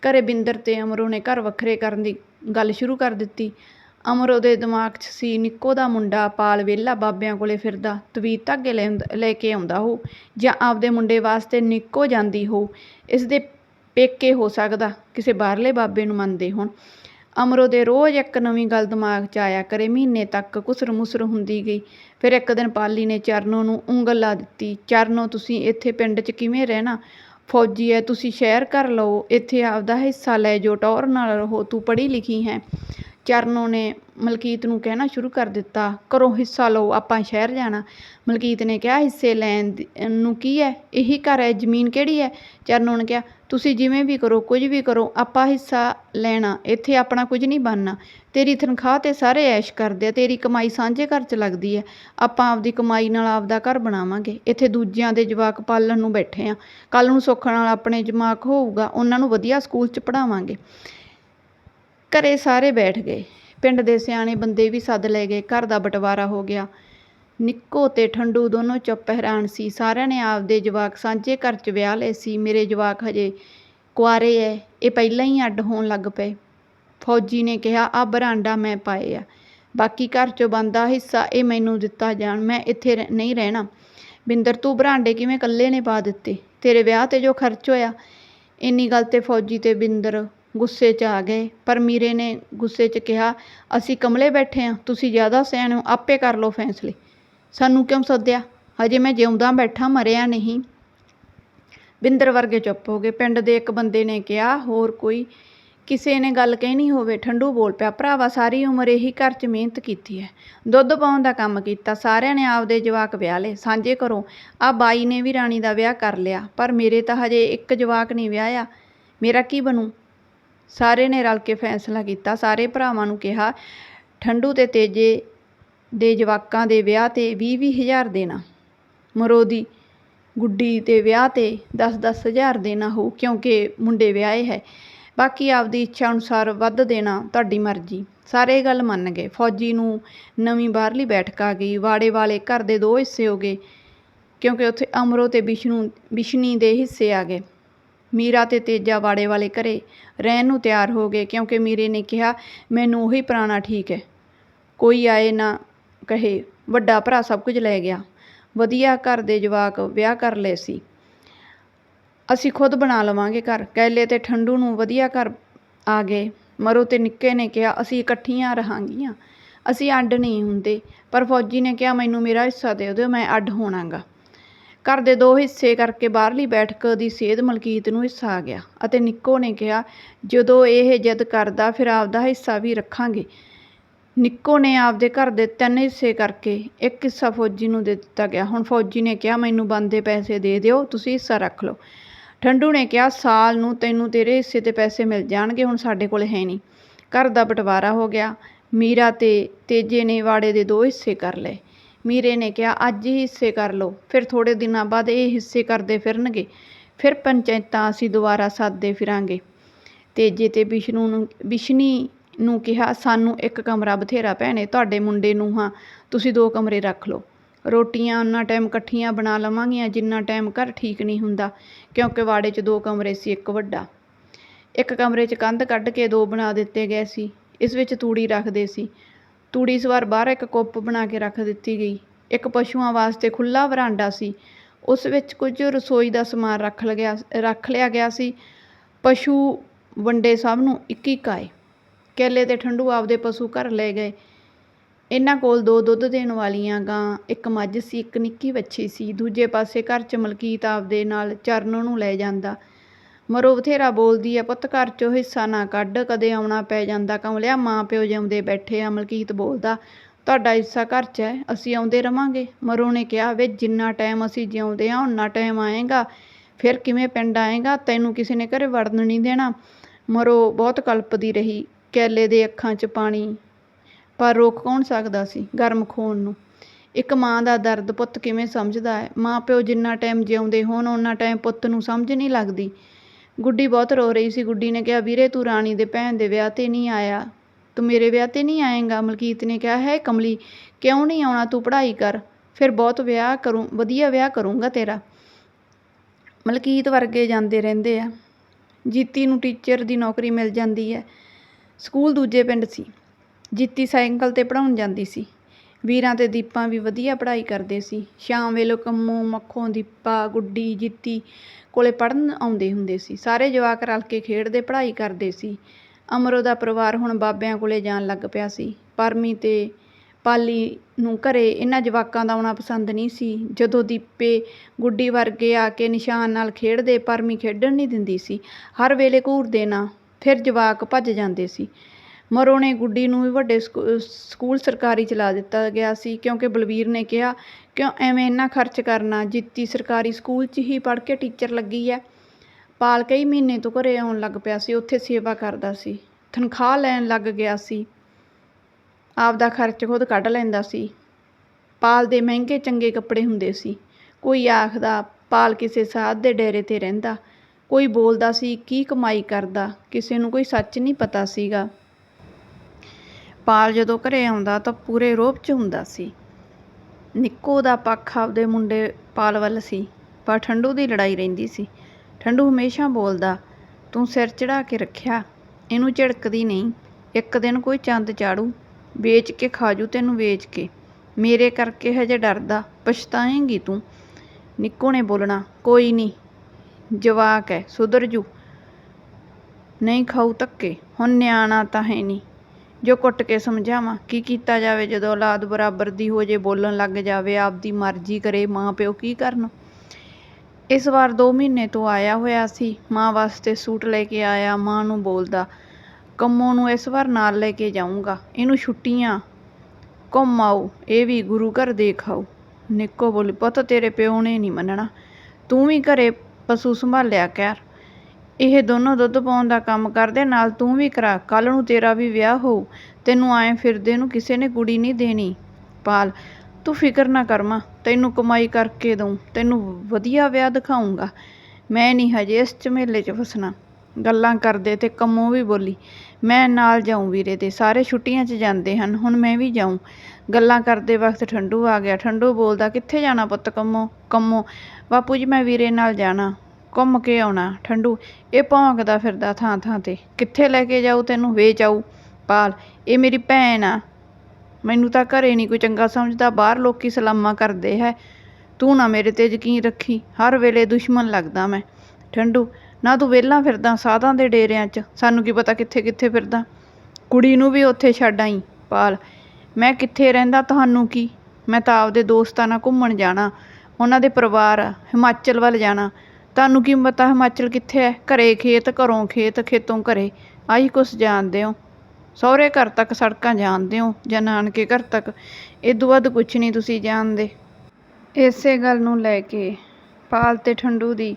ਘਰੇ ਬਿੰਦਰ ਤੇ ਅਮਰੋ ਨੇ ਘਰ ਵੱਖਰੇ ਕਰਨ ਦੀ ਗੱਲ ਸ਼ੁਰੂ ਕਰ ਦਿੱਤੀ। ਅਮਰੋ ਦੇ ਦਿਮਾਗ 'ਚ ਸੀ, ਨਿੱਕੋ ਦਾ ਮੁੰਡਾ, ਪਾਲ ਵਿਹਲਾ ਬਾਬਿਆਂ ਕੋਲੇ ਫਿਰਦਾ, ਤਵੀਤ ਧਾਗੇ ਲੈਂਦ- ਲੈ ਕੇ ਆਉਂਦਾ ਹੋ ਜਾਂ ਆਪਦੇ ਮੁੰਡੇ ਵਾਸਤੇ ਨਿੱਕੋ ਜਾਂਦੀ ਹੋ ਇਸ ਦੇ ਪੇਕੇ ਹੋ ਸਕਦਾ, ਕਿਸੇ ਬਾਹਰਲੇ ਬਾਬੇ ਨੂੰ ਮੰਨਦੇ ਹੋਣ। ਅਮਰੋ ਦੇ ਰੋਜ਼ ਇੱਕ ਨਵੀਂ ਗੱਲ ਦਿਮਾਗ 'ਚ ਆਇਆ ਕਰੇ, ਮਹੀਨੇ ਤੱਕ ਕੁਸਰ ਮੁਸਰ ਹੁੰਦੀ ਗਈ। ਫਿਰ ਇੱਕ ਦਿਨ ਪਾਲੀ ਨੇ ਚਰਨੋ ਨੂੰ ਉਂਗਲ ਲਾ ਦਿੱਤੀ, ਚਰਨੋ, ਤੁਸੀਂ ਇੱਥੇ ਪਿੰਡ 'ਚ ਕਿਵੇਂ ਰਹਿਣਾ? ਫੌਜੀ ਹੈ ਤੁਸੀਂ ਸ਼ਹਿਰ ਕਰ ਲਓ, ਇੱਥੇ ਆਪਦਾ ਹਿੱਸਾ ਲੈ ਜੋ ਟੌਰ ਨਾਲ ਰਹੋ, ਤੂੰ ਪੜ੍ਹੀ ਲਿਖੀ ਹੈ। ਚਰਨੋ ਨੇ ਮਲਕੀਤ ਨੂੰ ਕਹਿਣਾ ਸ਼ੁਰੂ ਕਰ ਦਿੱਤਾ ਕਰੋ ਹਿੱਸਾ ਲਓ, ਆਪਾਂ ਸ਼ਹਿਰ ਜਾਣਾ। ਮਲਕੀਤ ਨੇ ਕਿਹਾ, ਹਿੱਸੇ ਲੈਣ ਨੂੰ ਕੀ ਹੈ ਇਹੀ ਘਰ ਹੈ ਜ਼ਮੀਨ ਕਿਹੜੀ ਹੈ ਚਰਨੋ ਨੇ ਕਿਹਾ ਤੁਸੀਂ ਜਿਵੇਂ ਵੀ ਕਰੋ, ਕੁਝ ਵੀ ਕਰੋ, ਆਪਾਂ ਹਿੱਸਾ ਲੈਣਾ, ਇੱਥੇ ਆਪਣਾ ਕੁਝ ਨਹੀਂ ਬਣਨਾ। ਤੇਰੀ ਤਨਖਾਹ ਤੇ ਸਾਰੇ ਐਸ਼ ਕਰਦੇ ਆ, ਤੇਰੀ ਕਮਾਈ ਸਾਂਝੇ ਘਰ 'ਚ ਲੱਗਦੀ ਹੈ ਆਪਾਂ ਆਪਦੀ ਕਮਾਈ ਨਾਲ ਆਪਦਾ ਘਰ ਬਣਾਵਾਂਗੇ। ਇੱਥੇ ਦੂਜਿਆਂ ਦੇ ਜਵਾਕ ਪਾਲਣ ਨੂੰ ਬੈਠੇ ਆ। ਕੱਲ ਨੂੰ ਸੁੱਖ ਨਾਲ ਆਪਣੇ ਜਮਾਕ ਹੋਊਗਾ, ਉਹਨਾਂ ਨੂੰ ਵਧੀਆ ਸਕੂਲ 'ਚ ਪੜ੍ਹਾਵਾਂਗੇ। ਘਰੇ ਸਾਰੇ ਬੈਠ ਗਏ। ਪਿੰਡ ਦੇ ਸਿਆਣੇ ਬੰਦੇ ਵੀ ਸੱਦ ਲਏ ਗਏ, ਘਰ ਦਾ ਬਟਵਾਰਾ ਹੋ ਗਿਆ। ਨਿੱਕੋ ਤੇ ਠੰਡੂ ਦੋਨੋਂ ਚੁੱਪ ਹੈਰਾਨ ਸੀ। ਸਾਰਿਆਂ ਨੇ ਆਪਦੇ ਜਵਾਕ ਸਾਂਝੇ ਘਰ 'ਚ ਵਿਆਹ ਲਏ ਸੀ। ਮੇਰੇ ਜਵਾਕ ਹਜੇ ਕੁਆਰੇ ਐ। ਇਹ ਪਹਿਲਾਂ ਹੀ ਅੱਡ ਹੋਣ ਲੱਗ ਪਏ। ਫੌਜੀ ਨੇ ਕਿਹਾ, ਆ ਬਰਾਂਡਾ ਮੈਂ ਪਾਏ ਆ। ਬਾਕੀ ਘਰ 'ਚੋਂ ਬੰਦਾ ਹਿੱਸਾ ਇਹ ਮੈਨੂੰ ਦਿੱਤਾ ਜਾਣ। ਮੈਂ ਇੱਥੇ ਨਹੀਂ ਰਹਿਣਾ। ਬਿੰਦਰ, ਤੂੰ ਬਰਾਂਡੇ ਕਿਵੇਂ ਇਕੱਲੇ ਨੇ ਪਾ ਦਿੱਤੇ? ਤੇਰੇ ਵਿਆਹ ਤੇ ਜੋ ਖਰਚ ਹੋਇਆ। ਇੰਨੀ ਗੱਲ ਤੇ ਫੌਜੀ ਤੇ ਬਿੰਦਰ ਗੁੱਸੇ 'ਚ ਆ ਗਏ। ਪਰ ਮੀਰੇ ਨੇ ਗੁੱਸੇ 'ਚ ਕਿਹਾ, ਅਸੀਂ ਕਮਲੇ ਬੈਠੇ ਆ। ਤੁਸੀਂ ਜ਼ਿਆਦਾ ਸਿਆਣੇ ਹੋ। ਆਪੇ ਕਰ ਲਓ ਫੈਸਲੇ। ਸਾਨੂੰ ਕਿਉਂ ਸੱਦਿਆ? ਹਜੇ ਮੈਂ ਜਿਉਂਦਾ ਬੈਠਾ, ਮਰਿਆ ਨਹੀਂ। ਬਿੰਦਰ ਵਰਗੇ ਚੁੱਪ ਹੋ ਗਏ। ਪਿੰਡ ਦੇ ਇੱਕ ਬੰਦੇ ਨੇ ਕਿਹਾ, ਹੋਰ ਕੋਈ ਕਿਸੇ ਨੇ ਗੱਲ ਕਹਿਣੀ ਹੋਵੇ, ਠੰਡੂ ਬੋਲ ਪਿਆ, ਭਰਾਵਾ, ਸਾਰੀ ਉਮਰ ਇਹੀ ਘਰ 'ਚ ਮਿਹਨਤ ਕੀਤੀ ਹੈ ਦੁੱਧ ਪਾਉਣ ਦਾ ਕੰਮ ਕੀਤਾ, ਸਾਰਿਆਂ ਨੇ ਆਪਦੇ ਜਵਾਕ ਵਿਆਹ ਲਏ। ਸਾਂਝੇ ਕਰੋ ਆ ਬਾਈ ਨੇ ਵੀ ਰਾਣੀ ਦਾ ਵਿਆਹ ਕਰ ਲਿਆ, ਪਰ ਮੇਰੇ ਤਾਂ ਹਜੇ ਇੱਕ ਜਵਾਕ ਨਹੀਂ ਵਿਆਹਿਆ। ਮੇਰਾ ਕੀ ਬਣੂ? ਸਾਰੇ ਨੇ ਰਲ ਕੇ ਫੈਸਲਾ ਕੀਤਾ। ਸਾਰੇ ਭਰਾਵਾਂ ਨੂੰ ਕਿਹਾ, ਠੰਡੂ ਤੇ ਤੇਜੇ ਦੇ ਜਵਾਕਾਂ ਦੇ ਵਿਆਹ ਤੇ 20-20 ਹਜ਼ਾਰ ਦੇਣਾ। ਮਰੋ ਦੀ ਗੁੱਡੀ ਦੇ ਵਿਆਹ ਤੇ 10-10 ਹਜ਼ਾਰ ਦੇਣਾ ਹੋਊ, ਕਿਉਂਕਿ ਮੁੰਡੇ ਵਿਆਹੇ ਹੈ। ਬਾਕੀ ਆਪਦੀ ਇੱਛਾ ਅਨੁਸਾਰ ਵੱਧ ਦੇਣਾ ਤੁਹਾਡੀ ਮਰਜ਼ੀ। ਸਾਰੇ ਗੱਲ ਮੰਨ ਗਏ। ਫੌਜੀ ਨੂੰ ਨਵੀਂ ਬਾਹਰਲੀ ਬੈਠਕ ਆ ਗਈ। ਵਾੜੇ ਵਾਲੇ ਘਰ ਦੇ ਦੋ ਹਿੱਸੇ ਹੋ ਗਏ, ਕਿਉਂਕਿ ਉੱਥੇ ਅਮਰੋ ਤੇ ਵਿਸ਼ਨੂੰ ਵਿਸ਼ਨੀ ਦੇ ਹਿੱਸੇ ਆ ਗਏ। ਮੀਰਾ ਤੇ ਤੇਜਾ ਵਾੜੇ ਵਾਲੇ ਘਰੇ ਰਹਿਣ ਨੂੰ ਤਿਆਰ ਹੋ ਗਏ, ਕਿਉਂਕਿ ਮੀਰੇ ਨੇ ਕਿਹਾ, ਮੈਨੂੰ ਉਹੀ ਪੁਰਾਣਾ ਠੀਕ ਹੈ। ਕੋਈ ਆਏ ਨਾ ਕਹੇ, ਵੱਡਾ ਭਰਾ ਸਭ ਕੁਝ ਲੈ ਗਿਆ। ਵਧੀਆ ਘਰ ਦੇ ਜਵਾਕ ਵਿਆਹ ਕਰ ਲਏ ਸੀ। ਅਸੀਂ ਖੁਦ ਬਣਾ ਲਵਾਂਗੇ ਘਰ। ਕੈਲੇ ਤੇ ਠੰਡੂ ਨੂੰ ਵਧੀਆ ਘਰ ਆ ਗਏ। ਮਰੋ ਤੇ ਨਿੱਕੇ ਨੇ ਕਿਹਾ, ਅਸੀਂ ਇਕੱਠੀਆਂ ਰਹਾਂਗੀਆਂ। ਅਸੀਂ ਅੱਡ ਨਹੀਂ ਹੁੰਦੇ, ਪਰ ਫੌਜੀ ਨੇ ਕਿਹਾ, ਮੈਨੂੰ ਮੇਰਾ ਹਿੱਸਾ ਦੇ ਦਿਓ, ਮੈਂ ਅੱਡ ਹੋਣਾਗਾ। ਘਰ ਦੇ ਦੋ ਹਿੱਸੇ ਕਰਕੇ ਬਾਹਰਲੀ ਬੈਠਕ ਦੀ ਸੇਧ ਮਲਕੀਤ ਨੂੰ ਹਿੱਸਾ ਆ ਗਿਆ ਅਤੇ ਨਿੱਕੋ ਨੇ ਕਿਹਾ, ਜਦੋਂ ਇਹ ਜਿੱਦ ਕਰਦਾ, ਫਿਰ ਆਪਦਾ ਹਿੱਸਾ ਵੀ ਰੱਖਾਂਗੇ। ਨਿੱਕੋ ਨੇ ਆਪਦੇ ਘਰ ਦੇ ਤਿੰਨ ਹਿੱਸੇ ਕਰਕੇ ਇੱਕ ਹਿੱਸਾ ਫੌਜੀ ਨੂੰ ਦੇ ਦਿੱਤਾ ਗਿਆ। ਹੁਣ ਫੌਜੀ ਨੇ ਕਿਹਾ, ਮੈਨੂੰ ਬੰਦੇ ਪੈਸੇ ਦੇ ਦਿਓ, ਤੁਸੀਂ ਹਿੱਸਾ ਰੱਖ ਲਓ। ਠੰਡੂ ਨੇ ਕਿਹਾ, ਸਾਲ ਨੂੰ ਤੈਨੂੰ ਤੇਰੇ ਹਿੱਸੇ ਤੇ ਪੈਸੇ ਮਿਲ ਜਾਣਗੇ, ਹੁਣ ਸਾਡੇ ਕੋਲ ਹੈ ਨਹੀਂ। ਘਰ ਦਾ ਬਟਵਾਰਾ ਹੋ ਗਿਆ। ਮੀਰਾ ਤੇ ਤੇਜੇ ਨੇ ਵਾੜੇ ਦੇ ਦੋ ਹਿੱਸੇ ਕਰ ਲਏ। ਮੀਰੇ ਨੇ ਕਿਹਾ, ਅੱਜ ਹੀ ਹਿੱਸੇ ਕਰ ਲਓ, ਫਿਰ ਥੋੜੇ ਦਿਨਾਂ ਬਾਅਦ ਇਹ ਹਿੱਸੇ ਕਰਦੇ ਫਿਰਨਗੇ। ਫਿਰ ਪੰਚਾਇਤਾਂ ਅਸੀਂ ਦੁਬਾਰਾ ਸਾਦੇ ਫਿਰਾਂਗੇ। ਤੇਜੇ ਤੇ ਵਿਸ਼ਨੂੰ ਨੂੰ ਵਿਸ਼ਨੀ ਨੂੰ ਕਿਹਾ, ਸਾਨੂੰ ਇੱਕ ਕਮਰਾ ਬਥੇਰਾ ਭੈਣੇ, ਤੁਹਾਡੇ ਮੁੰਡੇ ਨੂੰ ਹਾਂ, ਤੁਸੀਂ ਦੋ ਕਮਰੇ ਰੱਖ ਲਓ। ਰੋਟੀਆਂ ਉਹਨਾਂ ਟਾਈਮ ਇਕੱਠੀਆਂ ਬਣਾ ਲਵਾਂਗੀਆਂ, ਜਿੰਨਾ ਟਾਈਮ ਘਰ ਠੀਕ ਨਹੀਂ ਹੁੰਦਾ, ਕਿਉਂਕਿ ਵਾੜੇ 'ਚ ਦੋ ਕਮਰੇ ਸੀ, ਇੱਕ ਵੱਡਾ। ਇੱਕ ਕਮਰੇ 'ਚ ਕੰਧ ਕੱਢ ਕੇ ਦੋ ਬਣਾ ਦਿੱਤੇ ਗਏ ਸੀ, ਇਸ ਵਿੱਚ ਤੂੜੀ ਰੱਖਦੇ ਸੀ। ਤੂੜੀ ਸਵਾਰ ਬਾਹਰ ਇੱਕ ਕੁੱਪ ਬਣਾ ਕੇ ਰੱਖ ਦਿੱਤੀ ਗਈ। ਇੱਕ ਪਸ਼ੂਆਂ ਵਾਸਤੇ ਖੁੱਲਾ ਵਰਾਂਡਾ ਸੀ। ਉਸ ਵਿੱਚ ਕੁਝ ਰਸੋਈ ਦਾ ਸਮਾਨ ਰੱਖ ਲਿਆ ਰੱਖ ਲਿਆ ਗਿਆ ਸੀ। ਪਸ਼ੂ ਵੰਡੇ ਸਭ ਨੂੰ ਇੱਕ ਇੱਕ ਆਏ। ਕੇਲੇ ਤੇ ਠੰਡੂ ਆਪਦੇ ਪਸ਼ੂ ਘਰ ਲੈ ਗਏ। ਇਹਨਾਂ ਕੋਲ ਦੋ ਦੁੱਧ ਦੇਣ ਵਾਲੀਆਂ ਗਾਂ, ਇੱਕ ਮੱਝ ਸੀ, ਇੱਕ ਨਿੱਕੀ ਵੱਛੀ ਸੀ। ਦੂਜੇ ਪਾਸੇ ਘਰ 'ਚ ਮਲਕੀਤ ਆਪਦੇ ਨਾਲ ਚਰਨ ਨੂੰ ਲੈ ਜਾਂਦਾ। ਮਰੋ ਬਥੇਰਾ ਬੋਲਦੀ ਐ ਪੁੱਤ ਘਰ 'ਚੋਂ ਹਿੱਸਾ ਨਾ ਕੱਢ, ਕਦੇ ਆਉਣਾ ਪੈ ਜਾਂਦਾ ਕਮਲਿਆ ਮਾਂ ਪਿਓ ਜਿਉਂਦੇ ਬੈਠੇ ਆ। ਮਲਕੀਤ ਬੋਲਦਾ, ਤੁਹਾਡਾ ਹਿੱਸਾ ਘਰ 'ਚ ਹੈ, ਅਸੀਂ ਆਉਂਦੇ ਰਵਾਂਗੇ। ਮਰੋ ਨੇ ਕਿਹਾ, ਵੇ, ਜਿੰਨਾ ਟਾਈਮ ਅਸੀਂ ਜਿਉਂਦੇ ਆ ਉਨਾ ਟਾਈਮ ਆਏਗਾ। ਫਿਰ ਕਿਵੇਂ ਪਿੰਡ ਆਏਗਾ? ਤੈਨੂੰ ਕਿਸੇ ਨੇ ਘਰੇ ਵੜਨ ਨਹੀਂ ਦੇਣਾ। ਮਰੋ ਬਹੁਤ ਕਲਪਦੀ ਰਹੀ। ਕੈਲੇ ਦੇ ਅੱਖਾਂ 'ਚ ਪਾਣੀ। ਪਰ ਰੋਕ ਕੌਣ ਸਕਦਾ ਸੀ ਗਰਮ ਖੂਨ ਨੂੰ? ਇੱਕ ਮਾਂ ਦਾ ਦਰਦ ਪੁੱਤ ਕਿਵੇਂ ਸਮਝਦਾ ਹੈ? ਮਾਂ ਪਿਓ ਜਿੰਨਾ ਟਾਈਮ ਜਿਉਂਦੇ ਹੋਣ ਉਹਨਾਂ ਟਾਈਮ ਪੁੱਤ ਨੂੰ ਸਮਝ ਨਹੀਂ ਲੱਗਦੀ। ਗੁੱਡੀ ਬਹੁਤ ਰੋ ਰਹੀ ਸੀ। ਗੁੱਡੀ ਨੇ ਕਿਹਾ, ਵੀਰੇ, ਤੂੰ ਰਾਣੀ ਦੇ ਭੈਣ ਦੇ ਵਿਆਹ 'ਤੇ ਨਹੀਂ ਆਇਆ। ਤੂੰ ਮੇਰੇ ਵਿਆਹ 'ਤੇ ਨਹੀਂ ਆਏਗਾ? ਮਲਕੀਤ ਨੇ ਕਿਹਾ, ਹੈ ਕਮਲੀ, ਕਿਉਂ ਨਹੀਂ ਆਉਣਾ? ਤੂੰ ਪੜ੍ਹਾਈ ਕਰ। ਫਿਰ ਬਹੁਤ ਵਿਆਹ ਕਰੂੰ, ਵਧੀਆ ਵਿਆਹ ਕਰੂੰਗਾ ਤੇਰਾ। ਮਲਕੀਤ ਵਰਗੇ ਜਾਂਦੇ ਰਹਿੰਦੇ ਆ। ਜੀਤੀ ਨੂੰ ਟੀਚਰ ਦੀ ਨੌਕਰੀ ਮਿਲ ਜਾਂਦੀ ਹੈ। ਸਕੂਲ ਦੂਜੇ ਪਿੰਡ ਸੀ। ਜੀਤੀ ਸਾਈਕਲ ਤੇ ਪੜਾਉਣ ਜਾਂਦੀ ਸੀ। ਵੀਰਾਂ ਤੇ ਦੀਪਾਂ ਵੀ ਵਧੀਆ ਪੜ੍ਹਾਈ ਕਰਦੇ ਸੀ। ਸ਼ਾਮ ਵੇਲੇ ਕੰਮੋਂ ਮੱਖੋਂ ਦੀਪਾ, ਗੁੱਡੀ, ਜੀਤੀ ਕੋਲੇ ਪੜ੍ਹਨ ਆਉਂਦੇ ਹੁੰਦੇ ਸੀ। ਸਾਰੇ ਜਵਾਕ ਰਲ ਕੇ ਖੇਡਦੇ, ਪੜ੍ਹਾਈ ਕਰਦੇ ਸੀ। ਅਮਰੋ ਦਾ ਪਰਿਵਾਰ ਹੁਣ ਬਾਬਿਆਂ ਕੋਲੇ ਜਾਣ ਲੱਗ ਪਿਆ ਸੀ। ਪਰਮੀ ਤੇ ਪਾਲੀ ਨੂੰ ਘਰੇ ਇਹਨਾਂ ਜਵਾਕਾਂ ਦਾ ਆਉਣਾ ਪਸੰਦ ਨਹੀਂ ਸੀ। ਜਦੋਂ ਦੀਪੇ, ਗੁੱਡੀ ਵਰਗੇ ਆ ਕੇ ਨਿਸ਼ਾਨ ਨਾਲ ਖੇਡਦੇ, ਪਰਮੀ ਖੇਡਣ ਨਹੀਂ ਦਿੰਦੀ ਸੀ। ਹਰ ਵੇਲੇ ਘੂਰਦੇ ਨਾ ਫਿਰ ਜਵਾਕ ਭੱਜ ਜਾਂਦੇ ਸੀ। ਮਰੋ ਨੇ ਗੁੱਡੀ ਨੂੰ ਵੀ ਵੱਡੇ ਸਕੂ- ਸਕੂਲ ਸਰਕਾਰੀ ਚਲਾ ਦਿੱਤਾ ਗਿਆ ਸੀ, ਕਿਉਂਕਿ ਬਲਵੀਰ ਨੇ ਕਿਹਾ, ਕਿਉਂ ਐਵੇਂ ਇੰਨਾ ਖਰਚ ਕਰਨਾ? ਜਿੱਤੀ ਸਰਕਾਰੀ ਸਕੂਲ 'ਚ ਹੀ ਪੜ੍ਹ ਕੇ ਟੀਚਰ ਲੱਗੀ ਹੈ ਪਾਲ ਕਈ ਮਹੀਨੇ ਤੋਂ ਘਰੇ ਆਉਣ ਲੱਗ ਪਿਆ ਸੀ, ਉੱਥੇ ਸੇਵਾ ਕਰਦਾ ਸੀ। ਤਨਖਾਹ ਲੈਣ ਲੱਗ ਗਿਆ ਸੀ। ਆਪਦਾ ਖਰਚ ਖੁਦ ਕੱਢ ਲੈਂਦਾ ਸੀ। ਪਾਲ ਦੇ ਮਹਿੰਗੇ ਚੰਗੇ ਕੱਪੜੇ ਹੁੰਦੇ ਸੀ। ਕੋਈ ਆਖਦਾ, ਪਾਲ ਕਿਸੇ ਸਾਧ ਦੇ ਡੇਰੇ ਤੇ ਰਹਿੰਦਾ। ਕੋਈ ਬੋਲਦਾ ਸੀ, ਕੀ ਕਮਾਈ ਕਰਦਾ, ਕਿਸੇ ਨੂੰ ਕੋਈ ਸੱਚ ਨਹੀਂ ਪਤਾ ਸੀਗਾ। ਪਾਲ ਜਦੋਂ ਘਰੇ ਆਉਂਦਾ ਤਾਂ ਪੂਰੇ ਰੋਬ 'ਚ ਹੁੰਦਾ ਸੀ। ਨਿੱਕੋ ਦਾ ਪੱਖ ਆਪਦੇ ਮੁੰਡੇ ਪਾਲ ਵੱਲ ਸੀ, ਪਰ ਠੰਡੂ ਦੀ ਲੜਾਈ ਰਹਿੰਦੀ ਸੀ। ਠੰਡੂ ਹਮੇਸ਼ਾ ਬੋਲਦਾ, ਤੂੰ ਸਿਰ ਚੜਾ ਕੇ ਰੱਖਿਆ, ਇਹਨੂੰ ਝਿੜਕਦੀ ਨਹੀਂ, ਇੱਕ ਦਿਨ ਕੋਈ ਚੰਦ ਚਾੜੂ, ਵੇਚ ਕੇ ਖਾਜੂ ਤੈਨੂੰ ਵੇਚ ਕੇ, ਮੇਰੇ ਕਰਕੇ ਹਜੇ ਡਰਦਾ, ਪਛਤਾਏਂਗੀ ਤੂੰ? ਨਿੱਕੋ ਨੇ ਬੋਲਣਾ, ਕੋਈ ਨਹੀਂ ਜਵਾਕ ਹੈ ਸੁਧਰ ਜੂ। ਨਹੀਂ ਖਾਊ ਧੱਕੇ, ਹੁਣ ਨਿਆਣਾ ਤਾਂ ਹੈ ਨਹੀਂ ਜੋ ਕੁੱਟ ਕੇ ਸਮਝਾਵਾਂ, ਕੀ ਕੀਤਾ ਜਾਵੇ ਜਦੋਂ ਔਲਾਦ ਬਰਾਬਰ ਦੀ ਹੋ ਜੇ ਬੋਲਣ ਲੱਗ ਜਾਵੇ, ਆਪਦੀ ਮਰਜ਼ੀ ਕਰੇ ਮਾਂ ਪਿਓ ਕੀ ਕਰਨ? ਇਸ ਵਾਰ 2 ਮਹੀਨੇ ਤੋਂ ਆਇਆ ਹੋਇਆ ਸੀ, ਮਾਂ ਵਾਸਤੇ ਸੂਟ ਲੈ ਕੇ ਆਇਆ, ਮਾਂ ਨੂੰ ਬੋਲਦਾ, ਕੰਮੋਂ ਨੂੰ ਇਸ ਵਾਰ ਨਾਲ ਲੈ ਕੇ ਜਾਊਂਗਾ, ਇਹਨੂੰ ਛੁੱਟੀਆਂ। ਘੁੰਮ ਆਓ, ਇਹ ਵੀ ਗੁਰੂ ਘਰ ਦੇਖ ਆਓ ਨਿੱਕੋ ਬੋਲੀ, ਪੁੱਤ ਤੇਰੇ ਪਿਓ ਨੇ ਨਹੀਂ ਮੰਨਣਾ। ਤੂੰ ਵੀ ਘਰੇ ਪਸ਼ੂ ਸੰਭਾਲਿਆ ਕਰ। ਇਹ ਦੋਨੋਂ ਦੁੱਧ ਪਾਉਣ ਦਾ ਕੰਮ ਕਰਦੇ, ਨਾਲ ਤੂੰ ਵੀ ਕਰਾ। ਕੱਲ ਨੂੰ ਤੇਰਾ ਵੀ ਵਿਆਹ ਹੋਊ। ਤੈਨੂੰ ਆਏ ਫਿਰਦੇ ਨੂੰ ਕਿਸੇ ਨੇ ਕੁੜੀ ਨਹੀਂ ਦੇਣੀ। ਪਾਲ, ਤੂੰ ਫਿਕਰ ਨਾ ਕਰ ਮਾਂ। ਤੈਨੂੰ ਕਮਾਈ ਕਰਕੇ ਦਊਂ। ਤੈਨੂੰ ਵਧੀਆ ਵਿਆਹ ਦਿਖਾਊਂਗਾ। ਮੈਂ ਨਹੀਂ ਹਜੇ ਇਸ ਝਮੇਲੇ 'ਚ ਫਸਣਾ। ਗੱਲਾਂ ਕਰਦੇ ਤੇ ਕੰਮੋਂ ਵੀ ਬੋਲੀ। ਮੈਂ ਨਾਲ ਜਾਊਂ ਵੀਰੇ ਤੇ, ਸਾਰੇ ਛੁੱਟੀਆਂ 'ਚ ਜਾਂਦੇ ਹਨ। ਹੁਣ ਮੈਂ ਵੀ ਜਾਊਂ। ਗੱਲਾਂ ਕਰਦੇ ਵਕਤ ਠੰਡੂ ਆ ਗਿਆ। ਠੰਡੂ ਬੋਲਦਾ, ਕਿੱਥੇ ਜਾਣਾ ਪੁੱਤ ਕੰਮੋਂ? ਕੰਮੋਂ ਬਾਪੂ ਜੀ, ਮੈਂ ਵੀਰੇ ਨਾਲ ਜਾਣਾ, ਘੁੰਮ ਕੇ ਆਉਣਾ, ਠੰਡੂ। ਇਹ ਭੌਂਕਦਾ ਫਿਰਦਾ ਥਾਂ ਥਾਂ ਤੇ। ਕਿੱਥੇ ਲੈ ਕੇ ਜਾਊ ਤੈਨੂੰ? ਵੇਚ ਆਊ ਪਾਲ, ਇਹ ਮੇਰੀ ਭੈਣ ਆ। ਮੈਨੂੰ ਤਾਂ ਘਰੇ ਨਹੀਂ ਕੋਈ ਚੰਗਾ ਸਮਝਦਾ। ਬਾਹਰ ਲੋਕੀ ਸਲਾਮਾਂ ਕਰਦੇ ਹੈ। ਤੂੰ ਨਾ ਮੇਰੇ ਤੇ ਯਕੀਨ ਰੱਖੀ। ਹਰ ਵੇਲੇ ਦੁਸ਼ਮਣ ਲੱਗਦਾ ਮੈਂ। ਠੰਡੂ, ਨਾ ਤੂੰ ਵਿਹਲਾ ਫਿਰਦਾ ਸਾਧਾਂ ਦੇ ਡੇਰਿਆਂ 'ਚ। ਸਾਨੂੰ ਕੀ ਪਤਾ ਕਿੱਥੇ ਕਿੱਥੇ ਫਿਰਦਾ। ਕੁੜੀ ਨੂੰ ਵੀ ਉੱਥੇ ਛੱਡ ਆਈ। ਪਾਲ, ਮੈਂ ਕਿੱਥੇ ਰਹਿੰਦਾ? ਤੁਹਾਨੂੰ ਕੀ? ਮੈਂ ਤਾਂ ਆਪਦੇ ਦੋਸਤਾਂ ਨਾਲ ਘੁੰਮਣ ਜਾਣਾ। ਉਹਨਾਂ ਦੇ ਪਰਿਵਾਰ ਆ, ਹਿਮਾਚਲ ਵੱਲ ਜਾਣਾ। ਤੁਹਾਨੂੰ ਕੀ ਪਤਾ ਹਿਮਾਚਲ ਕਿੱਥੇ ਹੈ? ਘਰੇ ਖੇਤ ਘਰੋਂ ਖੇਤ ਖੇਤੋਂ ਘਰੇ। ਆਹੀ ਕੁਛ ਜਾਣਦੇ ਹੋ। ਸਹੁਰੇ ਘਰ ਤੱਕ ਸੜਕਾਂ ਜਾਣਦੇ ਹੋ ਜਾਂ ਨਾਨਕੇ ਘਰ ਤੱਕ। ਇਦੋਂ ਵੱਧ ਕੁਛ ਨਹੀਂ ਤੁਸੀਂ ਜਾਣਦੇ। ਇਸੇ ਗੱਲ ਨੂੰ ਲੈ ਕੇ ਪਾਲ ਤੇ ਠੰਡੂ ਦੀ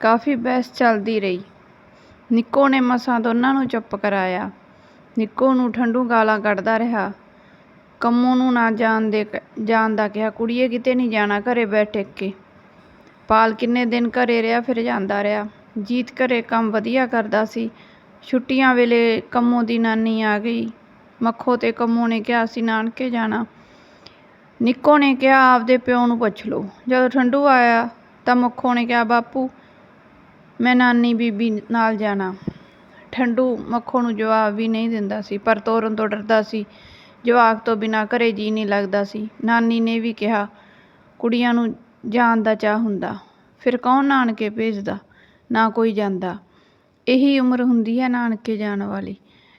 ਕਾਫੀ ਬਹਿਸ ਚੱਲਦੀ ਰਹੀ। ਨਿੱਕੋ ਨੇ ਮਸਾਂ ਦੋਨਾਂ ਨੂੰ ਚੁੱਪ ਕਰਾਇਆ। ਨਿੱਕੋ ਨੂੰ ਠੰਡੂ ਗਾਲਾਂ ਕੱਢਦਾ ਰਿਹਾ। ਕੰਮੋਂ ਨੂੰ ਨਾ ਜਾਣ ਦੇ ਜਾਣ ਦਾ ਕਿਹਾ। ਕੁੜੀਏ ਕਿਤੇ ਨਹੀਂ ਜਾਣਾ, ਘਰੇ ਬੈਠ ਟਿਕ ਕੇ ਪਾਲ ਕਿੰਨੇ ਦਿਨ ਘਰੇ ਰਿਹਾ, ਫਿਰ ਜਾਂਦਾ ਰਿਹਾ। ਜੀਤ ਘਰੇ ਕੰਮ ਵਧੀਆ ਕਰਦਾ ਸੀ। ਛੁੱਟੀਆਂ ਵੇਲੇ ਕੰਮੋਂ ਦੀ ਨਾਨੀ ਆ ਗਈ। ਮੱਖੋ ਤੇ ਕੰਮੋਂ ਨੇ ਕਿਹਾ ਸੀ ਨਾਨਕੇ ਜਾਣਾ। ਨਿੱਕੋ ਨੇ ਕਿਹਾ, ਆਪਦੇ ਪਿਓ ਨੂੰ ਪੁੱਛ ਲਓ। ਜਦੋਂ ਠੰਡੂ ਆਇਆ, ਤਾਂ ਮੱਖੋ ਨੇ ਕਿਹਾ, ਬਾਪੂ, ਮੈਂ ਨਾਨੀ ਬੀਬੀ ਨਾਲ ਜਾਣਾ। ਠੰਡੂ ਮੱਖੋ ਨੂੰ ਜਵਾਬ ਵੀ ਨਹੀਂ ਦਿੰਦਾ ਸੀ, ਪਰ ਤੋਰਨ ਤੋਂ ਡਰਦਾ ਸੀ। ਜਵਾਕ ਤੋਂ ਬਿਨਾਂ ਘਰੇ ਜੀ ਨਹੀਂ ਲੱਗਦਾ ਸੀ। ਨਾਨੀ ਨੇ ਵੀ ਕਿਹਾ, ਕੁੜੀਆਂ ਨੂੰ ਜਾਣ ਦਾ ਚਾਹ ਹੁੰਦਾ। ਫਿਰ ਕੌਣ ਨਾਨਕੇ ਭੇਜਦਾ? ਨਾ ਕੋਈ ਜਾਂਦਾ। ਇਹੀ ਉਮਰ ਹੁੰਦੀ ਹੈ ਨਾਨਕੇ ਜਾਣ ਵਾਲੀ।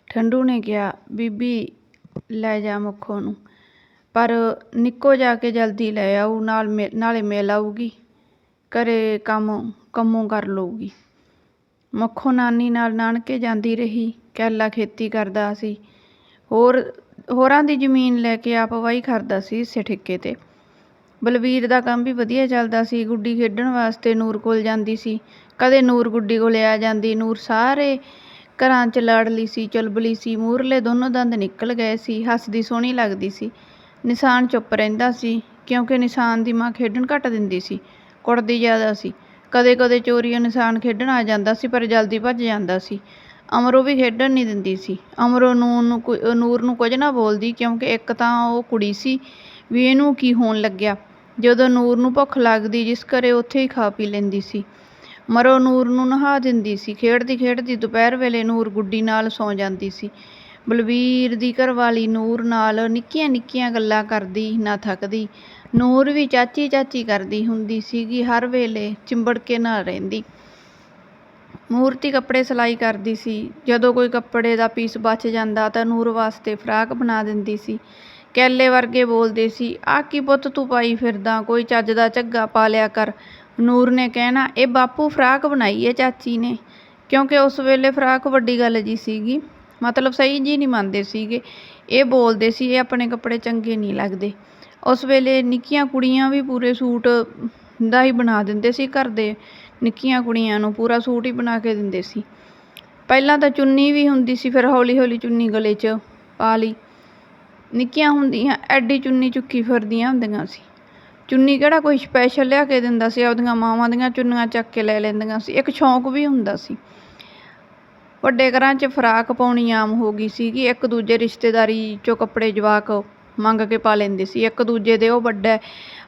ਠੰਡੂ ਨੇ ਕਿਹਾ, ਬੀਬੀ, ਲੈ ਜਾ ਮੁੱਖੋ ਨੂੰ। ਪਰ ਨਿੱਕੋ ਜਾ ਕੇ ਜਲਦੀ ਲੈ ਆਊ, ਨਾਲ ਮਿ- ਨਾਲੇ ਮਿਲ ਆਊਗੀ। ਘਰੇ ਕੰਮ, ਕੰਮੋਂ ਕਰ ਲਊਗੀ। ਮੱਖੋ ਨਾਨੀ ਨਾਲ ਨਾਨਕੇ ਜਾਂਦੀ ਰਹੀ। ਕੈਲਾ ਖੇਤੀ ਕਰਦਾ ਸੀ। ਹੋਰ ਹੋਰਾਂ ਦੀ ਜ਼ਮੀਨ ਲੈ ਕੇ ਆਪ ਵਾਹੀ ਕਰਦਾ ਸੀ ਇਸੇ ਠੇਕੇ ਤੇ। ਬਲਵੀਰ ਦਾ ਕੰਮ ਵੀ ਵਧੀਆ ਚੱਲਦਾ ਸੀ। ਗੁੱਡੀ ਖੇਡਣ ਵਾਸਤੇ ਨੂਰ ਕੋਲ ਜਾਂਦੀ ਸੀ। ਕਦੇ ਨੂਰ ਗੁੱਡੀ ਕੋਲੇ ਆ ਜਾਂਦੀ। ਨੂਰ ਸਾਰੇ ਘਰਾਂ 'ਚ ਲਾਡਲੀ ਸੀ, ਚੁਲਬਲੀ ਸੀ। ਮੂਹਰਲੇ ਦੋਨੋਂ ਦੰਦ ਨਿਕਲ ਗਏ ਸੀ। ਹੱਸਦੀ ਸੋਹਣੀ ਲੱਗਦੀ ਸੀ। ਨਿਸ਼ਾਨ ਚੁੱਪ ਰਹਿੰਦਾ ਸੀ, ਕਿਉਂਕਿ ਨਿਸ਼ਾਨ ਦੀ ਮਾਂ ਖੇਡਣ ਘੱਟ ਦਿੰਦੀ ਸੀ ਕੁੜਦੀ ਜ਼ਿਆਦਾ ਸੀ। ਕਦੇ ਕਦੇ ਚੋਰੀਆਂ ਨਿਸ਼ਾਨ ਖੇਡਣ ਆ ਜਾਂਦਾ ਸੀ, ਪਰ ਜਲਦੀ ਭੱਜ ਜਾਂਦਾ ਸੀ। ਅਮਰੋ ਵੀ ਖੇਡਣ ਨਹੀਂ ਦਿੰਦੀ ਸੀ। ਅਮਰੋ ਨੂਰ ਨੂੰ ਕੁ- ਨੂਰ ਨੂੰ ਕੁਝ ਨਾ ਬੋਲਦੀ ਕਿਉਂਕਿ ਇੱਕ ਤਾਂ ਉਹ ਕੁੜੀ ਸੀ, ਵੀ ਇਹਨੂੰ ਕੀ ਹੋਣ ਲੱਗਿਆ। ਜਦੋਂ ਨੂਰ ਨੂੰ ਭੁੱਖ ਲੱਗਦੀ, ਜਿਸ ਘਰੇ ਉੱਥੇ ਹੀ ਖਾ ਪੀ ਲੈਂਦੀ ਸੀ। ਮਰੋ ਨੂਰ ਨੂੰ ਨਹਾ ਦਿੰਦੀ ਸੀ। ਖੇਡਦੀ ਖੇਡਦੀ ਦੁਪਹਿਰ ਵੇਲੇ ਨੂਰ ਗੁੱਡੀ ਨਾਲ ਸੌਂ ਜਾਂਦੀ ਸੀ। ਬਲਬੀਰ ਦੀ ਘਰਵਾਲੀ ਨੂਰ ਨਾਲ ਨਿੱਕੀਆਂ ਨਿੱਕੀਆਂ ਗੱਲਾਂ ਕਰਦੀ, ਨਾ ਥੱਕਦੀ। ਨੂਰ ਵੀ ਚਾਚੀ ਚਾਚੀ ਕਰਦੀ ਹੁੰਦੀ ਸੀਗੀ, ਹਰ ਵੇਲੇ ਚਿੰਬੜ ਕੇ ਨਾਲ ਰਹਿੰਦੀ। ਮੂਰਤੀ ਕੱਪੜੇ ਸਿਲਾਈ ਕਰਦੀ ਸੀ। ਜਦੋਂ ਕੋਈ ਕੱਪੜੇ ਦਾ ਪੀਸ ਬਚ ਜਾਂਦਾ ਤਾਂ ਨੂਰ ਵਾਸਤੇ ਫਰਾਕ ਬਣਾ ਦਿੰਦੀ ਸੀ। ਕੈਲੇ ਵਰਗੇ ਬੋਲਦੇ ਸੀ, ਆਹ ਕੀ ਪੁੱਤ ਤੂੰ ਪਾਈ ਫਿਰਦਾ, ਕੋਈ ਚੱਜ ਦਾ ਝੱਗਾ ਪਾ ਲਿਆ ਕਰ। ਨੂਰ ਨੇ ਕਹਿਣਾ, ਇਹ ਬਾਪੂ ਫਰਾਕ ਬਣਾਈ ਹੈ ਚਾਚੀ ਨੇ, ਕਿਉਂਕਿ ਉਸ ਵੇਲੇ ਫਰਾਕ ਵੱਡੀ ਗੱਲ ਜੀ ਸੀਗੀ। ਮਤਲਬ ਸਹੀ ਜੀ ਨਹੀਂ ਮੰਨਦੇ ਸੀਗੇ। ਇਹ ਬੋਲਦੇ ਸੀ, ਇਹ ਆਪਣੇ ਕੱਪੜੇ ਚੰਗੇ ਨਹੀਂ ਲੱਗਦੇ। ਉਸ ਵੇਲੇ ਨਿੱਕੀਆਂ ਕੁੜੀਆਂ ਵੀ ਪੂਰੇ ਸੂਟ ਦਾ ਹੀ ਬਣਾ ਦਿੰਦੇ ਸੀ ਘਰ ਦੇ। ਨਿੱਕੀਆਂ ਕੁੜੀਆਂ ਨੂੰ ਪੂਰਾ ਸੂਟ ਹੀ ਬਣਾ ਕੇ ਦਿੰਦੇ ਸੀ। ਪਹਿਲਾਂ ਤਾਂ ਚੁੰਨੀ ਵੀ ਹੁੰਦੀ ਸੀ, ਫਿਰ ਹੌਲੀ ਹੌਲੀ ਚੁੰਨੀ ਗਲੇ 'ਚ ਪਾ ਲਈ। ਨਿੱਕੀਆਂ ਹੁੰਦੀਆਂ, ਐਡੀ ਚੁੰਨੀ ਚੁੱਕੀ ਫਿਰਦੀਆਂ ਹੁੰਦੀਆਂ ਸੀ। ਚੁੰਨੀ ਕਿਹੜਾ ਕੋਈ ਸਪੈਸ਼ਲ ਲਿਆ ਕੇ ਦਿੰਦਾ ਸੀ, ਆਪਦੀਆਂ ਮਾਵਾਂ ਦੀਆਂ ਚੁੰਨੀਆਂ ਚੱਕ ਕੇ ਲੈ ਲੈਂਦੀਆਂ ਸੀ। ਇੱਕ ਸ਼ੌਂਕ ਵੀ ਹੁੰਦਾ ਸੀ। ਵੱਡੇ ਘਰਾਂ 'ਚ ਫਰਾਕ ਪਾਉਣੀ ਆਮ ਹੋ ਗਈ ਸੀ ਕਿ ਇੱਕ ਦੂਜੇ ਰਿਸ਼ਤੇਦਾਰੀ 'ਚੋਂ ਕੱਪੜੇ ਜਵਾਕ ਮੰਗ ਕੇ ਪਾ ਲੈਂਦੇ ਸੀ। ਇੱਕ ਦੂਜੇ ਦੇ ਉਹ ਵੱਡਾ,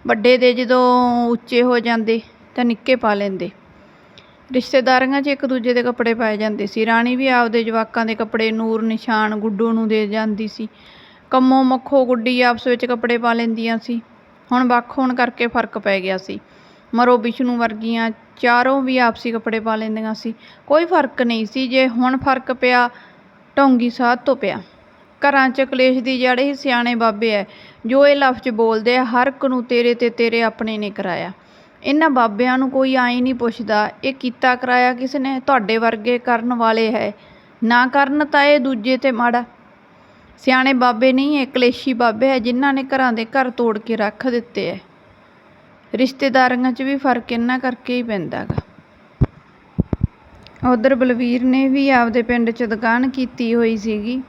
ਵੱਡੇ ਦੇ ਜਦੋਂ ਉੱਚੇ ਹੋ ਜਾਂਦੇ ਤਾਂ ਨਿੱਕੇ ਪਾ ਲੈਂਦੇ। ਰਿਸ਼ਤੇਦਾਰੀਆਂ 'ਚ ਇੱਕ ਦੂਜੇ ਦੇ ਕੱਪੜੇ ਪਾਏ ਜਾਂਦੇ ਸੀ। ਰਾਣੀ ਵੀ ਆਪਦੇ ਜਵਾਕਾਂ ਦੇ ਕੱਪੜੇ ਨੂਰ, ਨਿਸ਼ਾਨ, ਗੁੱਡੂ ਨੂੰ ਦੇ ਜਾਂਦੀ ਸੀ। ਕੰਮੋ ਮੱਖੋ ਗੁੱਡੀ ਆਪਸ ਵਿੱਚ ਕੱਪੜੇ ਪਾ ਲੈਂਦੀਆਂ ਸੀ। ਹੁਣ ਵੱਖ ਹੋਣ ਕਰਕੇ ਫ਼ਰਕ ਪੈ ਗਿਆ ਸੀ। ਮਰੋ ਵਿਸ਼ਨੂੰ ਵਰਗੀਆਂ ਚਾਰੋਂ ਵੀ ਆਪਸੀ ਕੱਪੜੇ ਪਾ ਲੈਂਦੀਆਂ ਸੀ। ਕੋਈ ਫ਼ਰਕ ਨਹੀਂ ਸੀ ਜੇ ਹੁਣ ਫ਼ਰਕ ਪਿਆ, ਢੋਂਗੀ ਸਾਧ ਤੋਂ ਪਿਆ। ਘਰਾਂ 'ਚ ਕਲੇਸ਼ ਦੀ ਜੜ ਹੀ ਸਿਆਣੇ ਬਾਬੇ ਐ। ਜੋ ਇਹ ਲਫ਼ਜ਼ ਬੋਲਦੇ ਆ, ਹਰ ਇੱਕ ਨੂੰ ਤੇਰੇ ਤੇ ਤੇਰੇ ਆਪਣੇ ਨੇ ਕਰਾਇਆ। ਇਹਨਾਂ ਬਾਬਿਆਂ ਨੂੰ ਕੋਈ ਆਈ ਨਹੀਂ ਪੁੱਛਦਾ, ਇਹ ਕੀਤਾ ਕਰਾਇਆ ਕਿਸ ਨੇ? ਤੁਹਾਡੇ ਵਰਗੇ ਕਰਨ ਵਾਲੇ ਹੈ। ਨਾ ਕਰਨ ਤਾਂ ਇਹ ਦੂਜੇ ਤੇ ਮਾੜਾ। ਸਿਆਣੇ ਬਾਬੇ ਨਹੀਂ, ਇਹ ਕਲੇਸ਼ੀ ਬਾਬੇ ਹੈ, ਜਿਨ੍ਹਾਂ ਨੇ ਘਰਾਂ ਦੇ ਘਰ ਤੋੜ ਕੇ ਰੱਖ ਦਿੱਤੇ ਐ ਰਿਸ਼ਤੇਦਾਰੀਆਂ 'ਚ ਵੀ ਫ਼ਰਕ ਇਹਨਾਂ ਕਰਕੇ ਹੀ ਪੈਂਦਾ ਗਾ ਉਧਰ ਬਲਵੀਰ ਨੇ ਵੀ ਆਪਦੇ ਪਿੰਡ 'ਚ ਦੁਕਾਨ ਕੀਤੀ ਹੋਈ ਸੀਗੀ।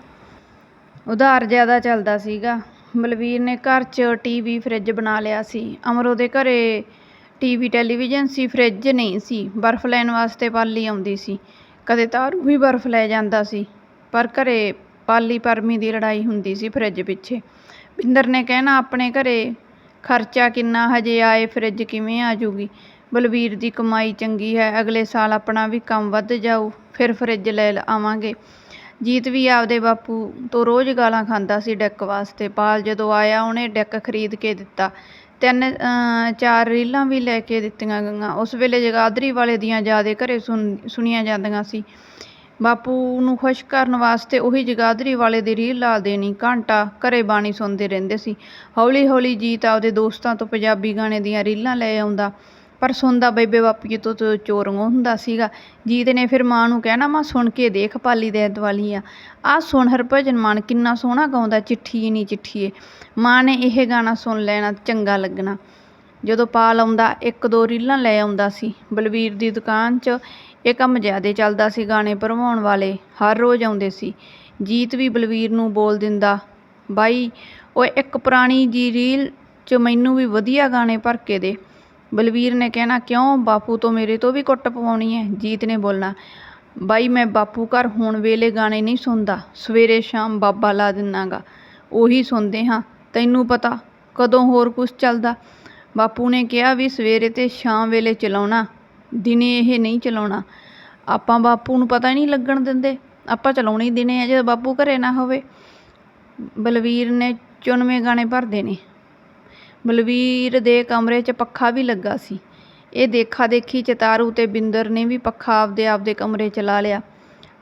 ਉਧਾਰ ਜ਼ਿਆਦਾ ਚੱਲਦਾ ਸੀਗਾ। ਬਲਵੀਰ ਨੇ ਘਰ 'ਚ ਟੀਵੀ, ਫਰਿੱਜ ਬਣਾ ਲਿਆ ਸੀ। ਅਮਰੋ ਦੇ ਘਰੇ ਟੀਵੀ, ਟੈਲੀਵਿਜ਼ਨ ਸੀ, ਫਰਿੱਜ ਨਹੀਂ ਸੀ, ਬਰਫ਼ ਲੈਣ ਵਾਸਤੇ ਪਾਲੀ ਆਉਂਦੀ ਸੀ। ਕਦੇ ਤਾਰੂ ਵੀ ਬਰਫ਼ ਲੈ ਜਾਂਦਾ ਸੀ, ਪਰ ਘਰੇ ਪਾਲੀ ਪਰਮੀ ਦੀ ਲੜਾਈ ਹੁੰਦੀ ਸੀ ਫਰਿੱਜ ਪਿੱਛੇ। ਬਿੰਦਰ ਨੇ ਕਹਿਣਾ, ਆਪਣੇ ਘਰੇ ਖਰਚਾ ਕਿੰਨਾ ਹਜੇ, ਆਏ ਫਰਿੱਜ ਕਿਵੇਂ ਆ ਜੂਗੀ? ਬਲਵੀਰ ਦੀ ਕਮਾਈ ਚੰਗੀ ਹੈ, ਅਗਲੇ ਸਾਲ ਆਪਣਾ ਵੀ ਕੰਮ ਵੱਧ ਜਾਊ, ਫਿਰ ਫਰਿੱਜ ਲੈ ਲ- ਆਵਾਂਗੇ। ਜੀਤ ਵੀ ਆਪਦੇ ਬਾਪੂ ਤੋਂ ਰੋਜ਼ ਗਾਲਾਂ ਖਾਂਦਾ ਸੀ ਡੈਕ ਵਾਸਤੇ। ਪਾਲ ਜਦੋਂ ਆਇਆ, ਉਹਨੇ ਡੈਕ ਖਰੀਦ ਕੇ ਦਿੱਤਾ। ਤਿੰਨ ਚਾਰ ਰੀਲਾਂ ਵੀ ਲੈ ਕੇ ਦਿੱਤੀਆਂ ਗਈਆਂ। ਉਸ ਵੇਲੇ ਜਗਾਦਰੀ ਵਾਲੇ ਦੀਆਂ ਜ਼ਿਆਦੇ ਘਰੇ ਸੁਣ, ਸੁਣੀਆਂ ਜਾਂਦੀਆਂ ਸੀ। ਬਾਪੂ ਨੂੰ ਖੁਸ਼ ਕਰਨ ਵਾਸਤੇ ਉਹੀ ਜਗਾਦਰੀ ਵਾਲੇ ਦੀ ਰੀਲ ਲਾ ਦੇਣੀ, ਘੰਟਾ ਘਰੇ ਬਾਣੀ ਸੁਣਦੇ ਰਹਿੰਦੇ ਸੀ। ਹੌਲੀ ਹੌਲੀ ਜੀਤ ਆਪਦੇ ਦੋਸਤਾਂ ਤੋਂ ਪੰਜਾਬੀ ਗਾਣੇ ਦੀਆਂ ਰੀਲਾਂ ਲੈ ਆਉਂਦਾ। ਪਰ ਸੁਣਦਾ ਬੇਬੇ ਬਾਪੂ ਤੋਂ ਤੋਂ ਚੋਰੀਆਂ ਹੁੰਦਾ ਸੀਗਾ। ਜੀਤ ਨੇ ਫਿਰ ਮਾਂ ਨੂੰ ਕਹਿਣਾ ਮਾਂ, ਸੁਣ ਕੇ ਦੇਖ ਪਾਲੀ ਦੇ ਦਿਵਾਲੀ ਆ। ਆਹ ਸੁਣ ਹਰਭਜਨ ਮਾਨ, ਕਿੰਨਾ ਸੋਹਣਾ ਗਾਉਂਦਾ, ਚਿੱਠੀ ਨਹੀਂ ਚਿੱਠੀਏ। ਮਾਂ ਨੇ ਇਹ ਗਾਣਾ ਸੁਣ ਲੈਣਾ, ਚੰਗਾ ਲੱਗਣਾ। ਜਦੋਂ ਪਾਲ ਆਉਂਦਾ, ਇੱਕ ਦੋ ਰੀਲਾਂ ਲੈ ਆਉਂਦਾ ਸੀ। ਬਲਵੀਰ ਦੀ ਦੁਕਾਨ 'ਚ ਇਹ ਕੰਮ ਜ਼ਿਆਦੇ ਚੱਲਦਾ ਸੀ, ਗਾਣੇ ਭਰਵਾਉਣ ਵਾਲੇ ਹਰ ਰੋਜ਼ ਆਉਂਦੇ ਸੀ। ਜੀਤ ਵੀ ਬਲਵੀਰ ਨੂੰ ਬੋਲ ਦਿੰਦਾ, ਬਾਈ ਉਹ ਇੱਕ ਪੁਰਾਣੀ ਜੀ ਰੀਲ 'ਚ ਮੈਨੂੰ ਵੀ ਵਧੀਆ ਗਾਣੇ ਭਰ ਕੇ ਦੇ। ਬਲਵੀਰ ਨੇ ਕਹਿਣਾ, ਕਿਉਂ? ਬਾਪੂ ਤੋਂ ਮੇਰੇ ਤੋਂ ਵੀ ਕੁੱਟ ਪਵਾਉਣੀ ਹੈ। ਜੀਤ ਨੇ ਬੋਲਣਾ, ਬਾਈ, ਮੈਂ ਬਾਪੂ ਘਰ ਹੋਣ ਵੇਲੇ ਗਾਣੇ ਨਹੀਂ ਸੁਣਦਾ। ਸਵੇਰੇ ਸ਼ਾਮ ਬਾਬਾ ਲਾ ਦਿੰਨਾਗਾ। ਉਹੀ ਸੁਣਦੇ ਹਾਂ। ਤੈਨੂੰ ਪਤਾ, ਕਦੋਂ ਹੋਰ ਕੁਛ ਚੱਲਦਾ? ਬਾਪੂ ਨੇ ਕਿਹਾ ਵੀ ਸਵੇਰੇ ਤੇ ਸ਼ਾਮ ਵੇਲੇ ਚਲਾਉਣਾ। ਦਿਨੇ ਇਹ ਨਹੀਂ ਚਲਾਉਣਾ। ਆਪਾਂ ਬਾਪੂ ਨੂੰ ਪਤਾ ਹੀ ਨਹੀਂ ਲੱਗਣ ਦਿੰਦੇ। ਆਪਾਂ ਚਲਾਉਣੀ ਦਿਨੇ ਆ, ਜਦੋਂ ਬਾਪੂ ਘਰੇ ਨਾ ਹੋਵੇ। ਬਲਵੀਰ ਨੇ ਚੁਣਵੇਂ ਗਾਣੇ ਭਰਦੇ ਨੇ। ਬਲਵੀਰ ਦੇ ਕਮਰੇ 'ਚ ਪੱਖਾ ਵੀ ਲੱਗਾ ਸੀ। ਇਹ ਦੇਖਾ ਦੇਖੀ 'ਚ ਤਾਰੂ ਤੇ ਬਿੰਦਰ ਨੇ ਵੀ ਪੱਖਾ ਆਪਦੇ ਆਪਦੇ ਕਮਰੇ 'ਚ ਲਾ ਲਿਆ।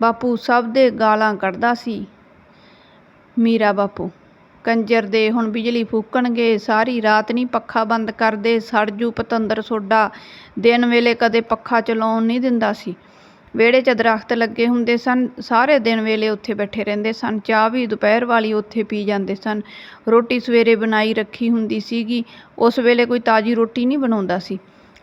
ਬਾਪੂ ਸਭ ਦੇ ਗਾਲਾਂ ਕੱਢਦਾ ਸੀ। ਮੀਰਾ ਬਾਪੂ, ਕੰਜਰ ਦੇ ਹੁਣ ਬਿਜਲੀ ਫੂਕਣਗੇ, ਸਾਰੀ ਰਾਤ ਨਹੀਂ ਪੱਖਾ ਬੰਦ ਕਰਦੇ, ਸੜ ਜੂ ਪਤੰਦਰ ਸੋਡਾ। ਦਿਨ ਵੇਲੇ ਕਦੇ ਪੱਖਾ ਚਲਾਉਣ ਨਹੀਂ ਦਿੰਦਾ ਸੀ। ਵਿਹੜੇ 'ਚ ਦਰੱਖਤ ਲੱਗੇ ਹੁੰਦੇ ਸਨ, ਸਾਰੇ ਦਿਨ ਵੇਲੇ ਉੱਥੇ ਬੈਠੇ ਰਹਿੰਦੇ ਸਨ, ਚਾਹ ਵੀ ਦੁਪਹਿਰ ਵਾਲੀ ਉੱਥੇ ਪੀ ਜਾਂਦੇ ਸਨ। ਰੋਟੀ ਸਵੇਰੇ ਬਣਾਈ ਰੱਖੀ ਹੁੰਦੀ ਸੀਗੀ, ਉਸ ਵੇਲੇ ਕੋਈ ਤਾਜ਼ੀ ਰੋਟੀ ਨਹੀਂ ਬਣਾਉਂਦਾ ਸੀ।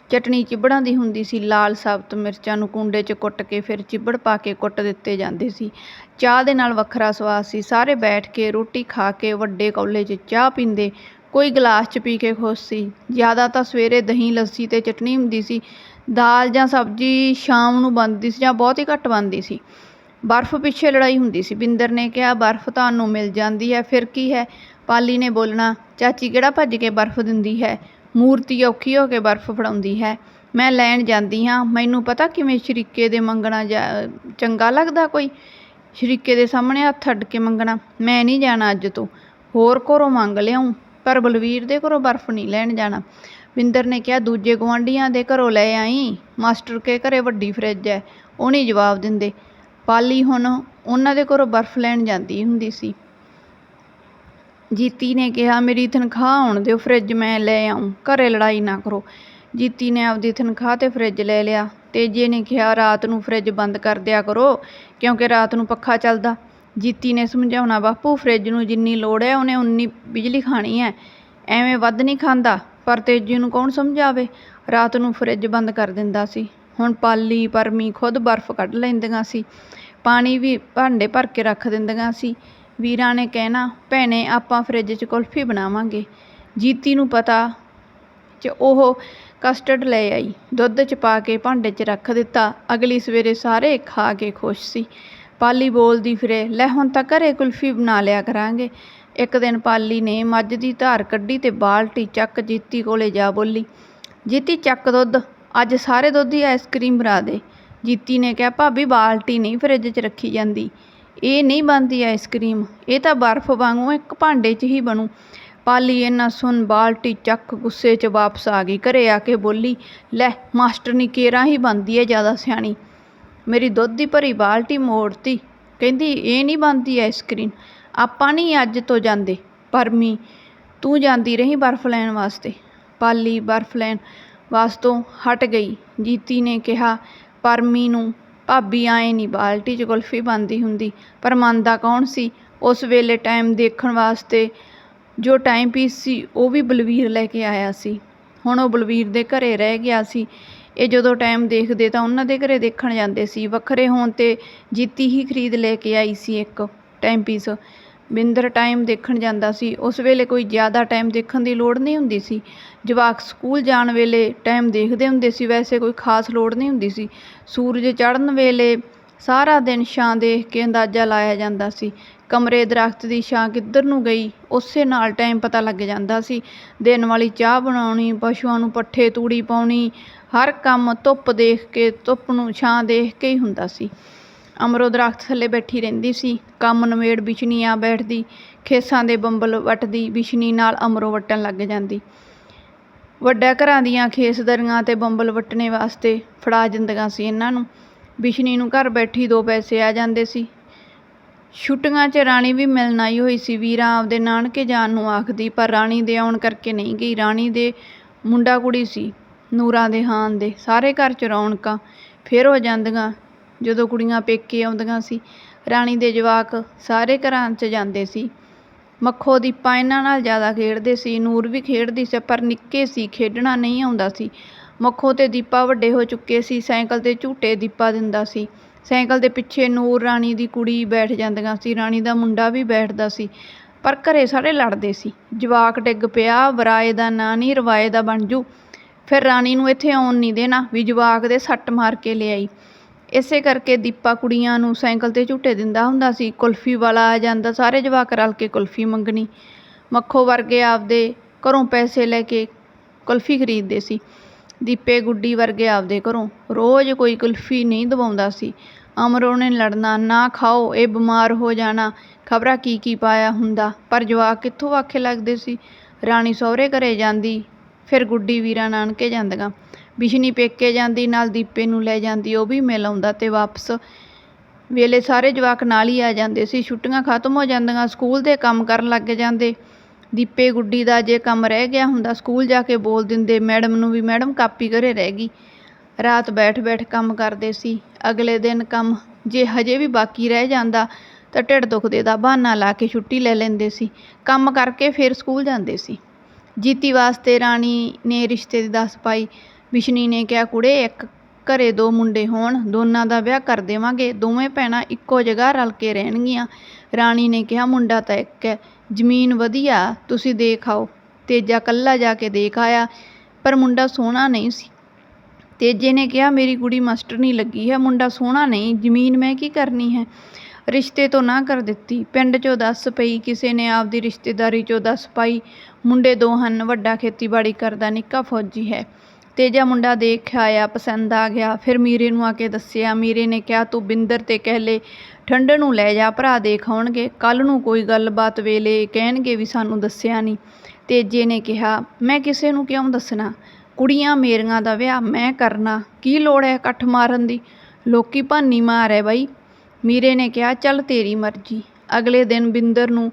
ਚਟਣੀ ਚਿੱਬੜਾਂ ਦੀ ਹੁੰਦੀ ਸੀ, ਲਾਲ ਸਾਬਤ ਮਿਰਚਾਂ ਨੂੰ ਕੁੰਡੇ 'ਚ ਕੁੱਟ ਕੇ ਫਿਰ ਚਿੱਬੜ ਪਾ ਕੇ ਕੁੱਟ ਦਿੱਤੇ ਜਾਂਦੇ ਸੀ। ਚਾਹ ਦੇ ਨਾਲ ਵੱਖਰਾ ਸਵਾਦ ਸੀ, ਸਾਰੇ ਬੈਠ ਕੇ ਰੋਟੀ ਖਾ ਕੇ ਵੱਡੇ ਕੌਲੇ 'ਚ ਚਾਹ ਪੀਂਦੇ, ਕੋਈ ਗਲਾਸ 'ਚ ਪੀ ਕੇ ਖੁਸ਼ ਸੀ। ਜ਼ਿਆਦਾ ਤਾਂ ਸਵੇਰੇ ਦਹੀਂ, ਲੱਸੀ ਤੇ ਚਟਣੀ ਹੁੰਦੀ ਸੀ ਦਾਲ ਜਾਂ ਸਬਜ਼ੀ ਸ਼ਾਮ ਨੂੰ ਬਣਦੀ ਸੀ ਜਾਂ ਬਹੁਤ ਹੀ ਘੱਟ ਬਣਦੀ ਸੀ। ਬਰਫ਼ ਪਿੱਛੇ ਲੜਾਈ ਹੁੰਦੀ ਸੀ। ਬਿੰਦਰ ਨੇ ਕਿਹਾ, ਬਰਫ਼ ਤੁਹਾਨੂੰ ਮਿਲ ਜਾਂਦੀ ਹੈ। ਫਿਰ ਕੀ ਹੈ? ਪਾਲੀ ਨੇ ਬੋਲਣਾ, ਚਾਚੀ, ਕਿਹੜਾ ਭੱਜ ਕੇ ਬਰਫ਼ ਦਿੰਦੀ ਹੈ? ਮੂਰਤੀ ਔਖੀ ਹੋ ਕੇ ਬਰਫ਼ ਫੜਾਉਂਦੀ ਹੈ। ਮੈਂ ਲੈਣ ਜਾਂਦੀ ਹਾਂ। ਮੈਨੂੰ ਪਤਾ ਕਿਵੇਂ ਸ਼ਰੀਕੇ ਦੇ ਮੰਗਣਾ ਜਾ- ਚੰਗਾ ਲੱਗਦਾ ਕੋਈ? ਸ਼ਰੀਕੇ ਦੇ ਸਾਹਮਣੇ ਹੱਥ ਅੱਡ ਕੇ ਮੰਗਣਾ, ਮੈਂ ਨਹੀਂ ਜਾਣਾ ਅੱਜ ਤੋਂ। ਹੋਰ ਘਰੋਂ ਮੰਗ ਲਿਆਉਂ ਪਰ ਬਲਵੀਰ ਦੇ ਘਰੋਂ ਬਰਫ਼ ਨਹੀਂ ਲੈਣ ਜਾਣਾ। ਬਿੰਦਰ ਨੇ ਕਿਹਾ, ਦੂਜੇ ਗੁਆਂਢੀਆਂ ਦੇ ਘਰੋਂ ਲੈ ਆਈ। ਮਾਸਟਰ ਕੇ ਘਰੇ ਵੱਡੀ ਫਰਿੱਜ ਹੈ ਉਹ ਨਹੀਂ ਜਵਾਬ ਦਿੰਦੇ। ਪਾਲੀ ਹੁਣ ਉਹਨਾਂ ਦੇ ਘਰੋਂ ਬਰਫ਼ ਲੈਣ ਜਾਂਦੀ ਹੁੰਦੀ ਸੀ। ਜੀਤੀ ਨੇ ਕਿਹਾ, ਮੇਰੀ ਤਨਖਾਹ ਆਉਣ ਦਿਓ, ਫਰਿੱਜ ਮੈਂ ਲੈ ਆਊਂ ਘਰੇ ਲੜਾਈ ਨਾ ਕਰੋ। ਜੀਤੀ ਨੇ ਆਪਦੀ ਤਨਖਾਹ ਤੇ ਫਰਿੱਜ ਲੈ ਲਿਆ। ਤੇਜੇ ਨੇ ਕਿਹਾ, ਰਾਤ ਨੂੰ ਫਰਿੱਜ ਬੰਦ ਕਰ ਦਿਆ ਕਰੋ, ਕਿਉਂਕਿ ਰਾਤ ਨੂੰ ਪੱਖਾ ਚੱਲਦਾ। ਜੀਤੀ ਨੇ ਸਮਝਾਉਣਾ, ਬਾਪੂ, ਫਰਿੱਜ ਨੂੰ ਜਿੰਨੀ ਲੋੜ ਹੈ ਉਹਨੇ ਉਨੀ ਬਿਜਲੀ ਖਾਣੀ ਹੈ ਐਵੇਂ ਵੱਧ ਨਹੀਂ ਖਾਂਦਾ। ਪਰ ਤੇਜੀ ਨੂੰ ਕੌਣ ਸਮਝਾਵੇ? ਰਾਤ ਨੂੰ ਫਰਿੱਜ ਬੰਦ ਕਰ ਦਿੰਦਾ ਸੀ। ਹੁਣ ਪਾਲੀ ਪਰਮੀ ਖੁਦ ਬਰਫ਼ ਕੱਢ ਲੈਂਦੀਆਂ ਸੀ। ਪਾਣੀ ਵੀ ਭਾਂਡੇ ਭਰ ਕੇ ਰੱਖ ਦਿੰਦੀਆਂ ਸੀ। ਵੀਰਾਂ ਨੇ ਕਹਿਣਾ, ਭੈਣੇ, ਆਪਾਂ ਫਰਿੱਜ 'ਚ ਕੁਲਫੀ ਬਣਾਵਾਂਗੇ। ਜੀਤੀ ਨੂੰ ਪਤਾ ਚ ਉਹ ਕਸਟਰਡ ਲੈ ਆਈ। ਦੁੱਧ 'ਚ ਪਾ ਕੇ ਭਾਂਡੇ 'ਚ ਰੱਖ ਦਿੱਤਾ। ਅਗਲੀ ਸਵੇਰੇ ਸਾਰੇ ਖਾ ਕੇ ਖੁਸ਼ ਸੀ। ਪਾਲੀ ਬੋਲਦੀ ਫਿਰੇ, ਲੈ ਹੁਣ ਤਾਂ ਘਰੇ ਕੁਲਫੀ ਬਣਾ ਲਿਆ ਕਰਾਂਗੇ। ਇੱਕ ਦਿਨ ਪਾਲੀ ਨੇ ਮੱਝ ਦੀ ਧਾਰ ਕੱਢੀ ਤੇ ਬਾਲਟੀ ਚੱਕ ਜੀਤੀ ਕੋਲੇ ਜਾ ਬੋਲੀ, ਜੀਤੀ ਚੱਕ ਦੁੱਧ, ਅੱਜ ਸਾਰੇ ਦੁੱਧ ਦੀ ਆਈਸਕ੍ਰੀਮ ਬਣਾ ਦੇ। ਜੀਤੀ ਨੇ ਕਿਹਾ, ਭਾਬੀ, ਬਾਲਟੀ ਨਹੀਂ ਫਰਿੱਜ 'ਚ ਰੱਖੀ ਜਾਂਦੀ। ਇਹ ਨਹੀਂ ਬਣਦੀ ਆਈਸਕ੍ਰੀਮ ਇਹ ਤਾਂ ਬਰਫ਼ ਵਾਂਗੂ ਇੱਕ ਭਾਂਡੇ 'ਚ ਹੀ ਬਣੂ। ਪਾਲੀ ਇਹਨਾਂ ਸੁਣ ਬਾਲਟੀ ਚੱਕ ਗੁੱਸੇ 'ਚ ਵਾਪਸ ਆ ਗਈ, ਘਰੇ ਆ ਕੇ ਬੋਲੀ, ਲੈ ਮਾਸਟਰਨੀ ਕੇਰਾਂ ਹੀ ਬਣਦੀ ਹੈ ਜ਼ਿਆਦਾ ਸਿਆਣੀ। ਮੇਰੀ ਦੁੱਧ ਦੀ ਭਰੀ ਬਾਲਟੀ ਮੋੜਤੀ, ਕਹਿੰਦੀ, ਇਹ ਨਹੀਂ ਬਣਦੀ ਆਈਸਕ੍ਰੀਮ ਆਪਾਂ ਨਹੀਂ ਅੱਜ ਤੋਂ ਜਾਂਦੇ ਪਰਮੀ ਤੂੰ ਜਾਂਦੀ ਰਹੀ ਬਰਫ਼ ਲੈਣ ਵਾਸਤੇ। ਪਾਲੀ ਬਰਫ਼ ਲੈਣ ਵਾਸਤੋਂ ਹਟ ਗਈ। ਜੀਤੀ ਨੇ ਕਿਹਾ ਪਰਮੀ ਨੂੰ ਭਾਬੀ ਆਏ ਨਹੀਂ ਬਾਲਟੀ 'ਚ ਕੁਲਫੀ ਬਣਦੀ ਹੁੰਦੀ। ਪਰ ਮੰਨਦਾ ਕੌਣ ਸੀ? ਉਸ ਵੇਲੇ ਟਾਈਮ ਦੇਖਣ ਵਾਸਤੇ ਜੋ ਟਾਈਮ ਪੀਸ ਸੀ, ਉਹ ਵੀ ਬਲਵੀਰ ਲੈ ਕੇ ਆਇਆ ਸੀ। ਹੁਣ ਉਹ ਬਲਵੀਰ ਦੇ ਘਰੇ ਰਹਿ ਗਿਆ ਸੀ। ਇਹ ਜਦੋਂ ਟਾਈਮ ਦੇਖਦੇ ਤਾਂ ਉਹਨਾਂ ਦੇ ਘਰੇ ਦੇਖਣ ਜਾਂਦੇ ਸੀ। ਵੱਖਰੇ ਹੋਣ ਤੇ ਜੀਤੀ ਹੀ ਖਰੀਦ ਲੈ ਕੇ ਆਈ ਸੀ ਇੱਕ ਟਾਈਮ ਪੀਸ ਬਿੰਦਰ ਟਾਈਮ ਦੇਖਣ ਜਾਂਦਾ ਸੀ। ਉਸ ਵੇਲੇ ਕੋਈ ਜ਼ਿਆਦਾ ਟਾਈਮ ਦੇਖਣ ਦੀ ਲੋੜ ਨਹੀਂ ਹੁੰਦੀ ਸੀ। ਜਵਾਕ ਸਕੂਲ ਜਾਣ ਵੇਲੇ ਟਾਈਮ ਦੇਖਦੇ ਹੁੰਦੇ ਸੀ। ਵੈਸੇ ਕੋਈ ਖਾਸ ਲੋੜ ਨਹੀਂ ਹੁੰਦੀ ਸੀ। ਸੂਰਜ ਚੜ੍ਹਨ ਵੇਲੇ ਸਾਰਾ ਦਿਨ ਛਾਂ ਦੇਖ ਕੇ ਅੰਦਾਜ਼ਾ ਲਾਇਆ ਜਾਂਦਾ ਸੀ। ਕਮਰੇ ਦਰਖਤ ਦੀ ਛਾਂ ਕਿੱਧਰ ਨੂੰ ਗਈ, ਉਸੇ ਨਾਲ ਟਾਈਮ ਪਤਾ ਲੱਗ ਜਾਂਦਾ ਸੀ। ਦਿਨ ਵਾਲੀ ਚਾਹ ਬਣਾਉਣੀ, ਪਸ਼ੂਆਂ ਨੂੰ ਪੱਠੇ ਤੂੜੀ ਪਾਉਣੀ, ਹਰ ਕੰਮ ਧੁੱਪ ਦੇਖ ਕੇ, ਧੁੱਪ ਨੂੰ ਛਾਂ ਦੇਖ ਕੇ ਹੀ ਹੁੰਦਾ ਸੀ। ਅਮਰੋ ਦਰਖਤ ਥੱਲੇ ਬੈਠੀ ਰਹਿੰਦੀ ਸੀ। ਕੰਮ ਨਵੇੜ ਬਿਛਨੀ ਆ ਬੈਠਦੀ, ਖੇਸਾਂ ਦੇ ਬੰਬਲ ਵੱਟਦੀ ਬਿਛਨੀ ਨਾਲ ਅਮਰੋ ਵੱਟਣ ਲੱਗ ਜਾਂਦੀ। ਵੱਡਾ ਘਰਾਂ ਦੀਆਂ ਖੇਸਦਰੀਆਂ ਤੇ ਬੰਬਲ ਵੱਟਣੇ ਵਾਸਤੇ ਫੜਾ ਦਿੰਦੀਆਂ ਸੀ ਇਹਨਾਂ ਨੂੰ। ਬਿਸ਼ਨੀ ਨੂੰ ਘਰ ਬੈਠੀ ਦੋ ਪੈਸੇ ਆ ਜਾਂਦੇ ਸੀ। ਛੁੱਟੀਆਂ 'ਚ ਰਾਣੀ ਵੀ ਮਿਲਣ ਆਈ ਹੋਈ ਸੀ। ਵੀਰਾਂ ਆਪਦੇ ਨਾਨਕੇ ਜਾਣ ਨੂੰ ਆਖਦੀ, ਪਰ ਰਾਣੀ ਦੇ ਆਉਣ ਕਰਕੇ ਨਹੀਂ ਗਈ। ਰਾਣੀ ਦੇ ਮੁੰਡਾ ਕੁੜੀ ਸੀ, ਨੂਰਾਂ ਦੇ ਹਾਨ ਦੇ। ਸਾਰੇ ਘਰ 'ਚ ਰੌਣਕਾਂ ਫੇਰ ਹੋ ਜਾਂਦੀਆਂ। ਜਦੋਂ ਕੁੜੀਆਂ ਪੇਕੇ ਆਉਂਦੀਆਂ ਸੀ, ਰਾਣੀ ਦੇ ਜਵਾਕ ਸਾਰੇ ਘਰਾਂ 'ਚ ਜਾਂਦੇ ਸੀ। ਮੱਖੋ ਦੀਪਾ ਇਹਨਾਂ ਨਾਲ ਜ਼ਿਆਦਾ ਖੇਡਦੇ ਸੀ, ਨੂਰ ਵੀ ਖੇਡਦੀ ਸੀ, ਪਰ ਨਿੱਕੇ ਸੀ, ਖੇਡਣਾ ਨਹੀਂ ਆਉਂਦਾ ਸੀ। ਮੱਖੋ ਤੇ ਦੀਪਾ ਵੱਡੇ ਹੋ ਚੁੱਕੇ ਸੀ, ਸਾਈਕਲ ਤੇ ਝੂਟੇ ਦੀਪਾ ਦਿੰਦਾ ਸੀ। ਸਾਈਕਲ ਦੇ ਪਿੱਛੇ ਨੂਰ, ਰਾਣੀ ਦੀ ਕੁੜੀ ਬੈਠ ਜਾਂਦੀਆਂ ਸੀ, ਰਾਣੀ ਦਾ ਮੁੰਡਾ ਵੀ ਬੈਠਦਾ ਸੀ, ਪਰ ਘਰੇ ਸਾਰੇ ਲੜਦੇ ਸੀ। ਜਵਾਕ ਡਿੱਗ ਪਿਆ, ਵਰਾਏ ਦਾ ਨਾਂ ਨਹੀਂ, ਰਵਾਏ ਦਾ ਬਣ ਜੂ। ਫਿਰ ਰਾਣੀ ਨੂੰ ਇੱਥੇ ਆਉਣ ਨਹੀਂ ਦੇਣਾ, ਵੀ ਜਵਾਕ ਦੇ ਸੱਟ ਮਾਰ ਕੇ ਲਿਆਈ। ਇਸੇ ਕਰਕੇ ਦੀਪਾ ਕੁੜੀਆਂ ਨੂੰ ਸਾਈਕਲ ਤੇ ਝੂਟੇ ਦਿੰਦਾ ਹੁੰਦਾ ਸੀ। ਕੁਲਫੀ ਵਾਲਾ ਆ ਜਾਂਦਾ, ਸਾਰੇ ਜਵਾਕ ਰਲ ਕੇ ਕੁਲਫੀ ਮੰਗਣੀ। ਮੱਖੋ ਵਰਗੇ ਆਪਦੇ ਘਰੋਂ ਪੈਸੇ ਲੈ ਕੇ ਕੁਲਫੀ ਖਰੀਦਦੇ ਸੀ। ਦੀਪੇ ਗੁੱਡੀ ਵਰਗੇ ਆਪਦੇ ਘਰੋਂ ਰੋਜ਼ ਕੋਈ ਕੁਲਫੀ ਨਹੀਂ ਦਵਾਉਂਦਾ ਸੀ। ਅਮਰੋ ਨੇ ਲੜਨਾ, ਨਾ ਖਾਓ, ਇਹ ਬਿਮਾਰ ਹੋ ਜਾਣਾ। ਖਬਰਾਂ ਕੀ ਕੀ ਪਾਇਆ ਹੁੰਦਾ, ਪਰ ਜਵਾਕ ਕਿੱਥੋਂ ਆਖੇ ਲੱਗਦੇ ਸੀ, ਰਾਣੀ ਸਹੁਰੇ ਘਰੇ ਜਾਂਦੀ, ਫਿਰ ਗੁੱਡੀ ਵੀਰਾਂ ਨਾਨਕੇ ਜਾਂਦੀਆਂ। ਬਿਸ਼ਨੀ ਪੇਕੇ ਜਾਂਦੀ, ਨਾਲ ਦੀਪੇ ਨੂੰ ਲੈ ਜਾਂਦੀ, ਉਹ ਵੀ ਮਿਲ ਆਉਂਦਾ ਤੇ ਵਾਪਸ ਵੇਲੇ ਸਾਰੇ ਜਵਾਕ ਨਾਲ ਹੀ ਆ ਜਾਂਦੇ ਸੀ। ਛੁੱਟੀਆਂ ਖਤਮ ਹੋ ਜਾਂਦੀਆਂ, ਸਕੂਲ ਦੇ ਕੰਮ ਕਰਨ ਲੱਗ ਜਾਂਦੇ। ਦੀਪੇ ਗੁੱਡੀ ਦਾ ਜੇ ਕੰਮ ਰਹਿ ਗਿਆ ਹੁੰਦਾ, ਸਕੂਲ ਜਾ ਕੇ ਬੋਲ ਦਿੰਦੇ, ਮੈਡਮ ਨੂੰ ਵੀ, ਮੈਡਮ ਕਾਪੀ ਘਰੇ ਰਹਿ ਗਈ। ਰਾਤ ਬੈਠ ਬੈਠ ਕੰਮ ਕਰਦੇ ਸੀ। ਅਗਲੇ ਦਿਨ ਕੰਮ ਜੇ ਹਜੇ ਵੀ ਬਾਕੀ ਰਹਿ ਜਾਂਦਾ, ਤਾਂ ਢਿੱਡ ਦੁਖਦੇ ਦਾ ਬਹਾਨਾ ਲਾ ਕੇ ਛੁੱਟੀ ਲੈ ਲੈਂਦੇ ਸੀ। ਕੰਮ ਕਰਕੇ ਫਿਰ ਸਕੂਲ ਜਾਂਦੇ ਸੀ। ਜੀਤੀ ਵਾਸਤੇ ਰਾਣੀ ਨੇ ਰਿਸ਼ਤੇ ਦੀ ਦੱਸ ਪਾਈ। ਵਿਸ਼ਨੀ ਨੇ ਕਿਹਾ, ਕੁੜੇ, ਇੱਕ ਘਰੇ ਦੋ ਮੁੰਡੇ ਹੋਣ, ਦੋਨਾਂ ਦਾ ਵਿਆਹ ਕਰ ਦੇਵਾਂਗੇ। ਦੋਵੇਂ ਭੈਣਾਂ ਇੱਕੋ ਜਗ੍ਹਾ ਰਲ ਕੇ ਰਹਿਣਗੀਆਂ। ਰਾਣੀ ਨੇ ਕਿਹਾ, ਮੁੰਡਾ ਤਾਂ ਇੱਕ ਹੈ। ਜ਼ਮੀਨ ਵਧੀਆ, ਤੁਸੀਂ ਦੇਖ ਆਓ। ਤੇਜਾ ਕੱਲਾ ਜਾ ਕੇ ਦੇਖ ਆਇਆ, ਪਰ ਮੁੰਡਾ ਸੋਹਣਾ ਨਹੀਂ ਸੀ। ਤੇਜੇ ਨੇ ਕਿਹਾ, ਮੇਰੀ ਕੁੜੀ ਮਾਸਟਰਨੀ ਲੱਗੀ ਹੈ, ਮੁੰਡਾ ਸੋਹਣਾ ਨਹੀਂ, ਜ਼ਮੀਨ ਮੈਂ ਕੀ ਕਰਨੀ ਹੈ? ਰਿਸ਼ਤੇ ਤੋਂ ਨਾ ਕਰ ਦਿੱਤੀ। ਪਿੰਡ 'ਚੋਂ ਦੱਸ ਪਈ, ਕਿਸੇ ਨੇ ਆਪਦੀ ਰਿਸ਼ਤੇਦਾਰੀ 'ਚੋਂ ਦੱਸ ਪਾਈ। ਮੁੰਡੇ ਦੋ ਹਨ, ਵੱਡਾ ਖੇਤੀਬਾੜੀ ਕਰਦਾ, ਨਿੱਕਾ ਫੌਜੀ ਹੈ। ਤੇਜਾ ਮੁੰਡਾ ਦੇਖ ਆਇਆ, ਪਸੰਦ ਆ ਗਿਆ। ਫਿਰ ਮੀਰੇ ਨੂੰ ਆ ਕੇ ਦੱਸਿਆ, ਮੀਰੇ ਨੇ ਕਿਹਾ, ਤੂੰ ਬਿੰਦਰ ਤੇ ਕਹਿ ਲੈ, ਠੰਡ ਨੂੰ ਲੈ ਜਾ, ਭਰਾ ਦੇਖ ਆਉਣਗੇ। ਕੱਲ ਨੂੰ ਕੋਈ ਗੱਲਬਾਤ ਵੇਲੇ ਕਹਿਣਗੇ ਵੀ ਸਾਨੂੰ ਦੱਸਿਆ ਨਹੀਂ ਤੇਜੇ ਨੇ ਕਿਹਾ, ਮੈਂ ਕਿਸੇ ਨੂੰ ਕਿਉਂ ਦੱਸਣਾ? ਕੁੜੀਆਂ ਮੇਰੀਆਂ ਦਾ ਵਿਆਹ ਮੈਂ ਕਰਨਾ। ਕੀ ਲੋੜ ਹੈ ਇਕੱਠ ਮਾਰਨ ਦੀ? ਲੋਕੀ ਭਾਨੀ ਮਾਰ ਹੈ ਬਾਈ। ਮੀਰੇ ਨੇ ਕਿਹਾ, ਚੱਲ ਤੇਰੀ ਮਰਜ਼ੀ। ਅਗਲੇ ਦਿਨ ਬਿੰਦਰ ਨੂੰ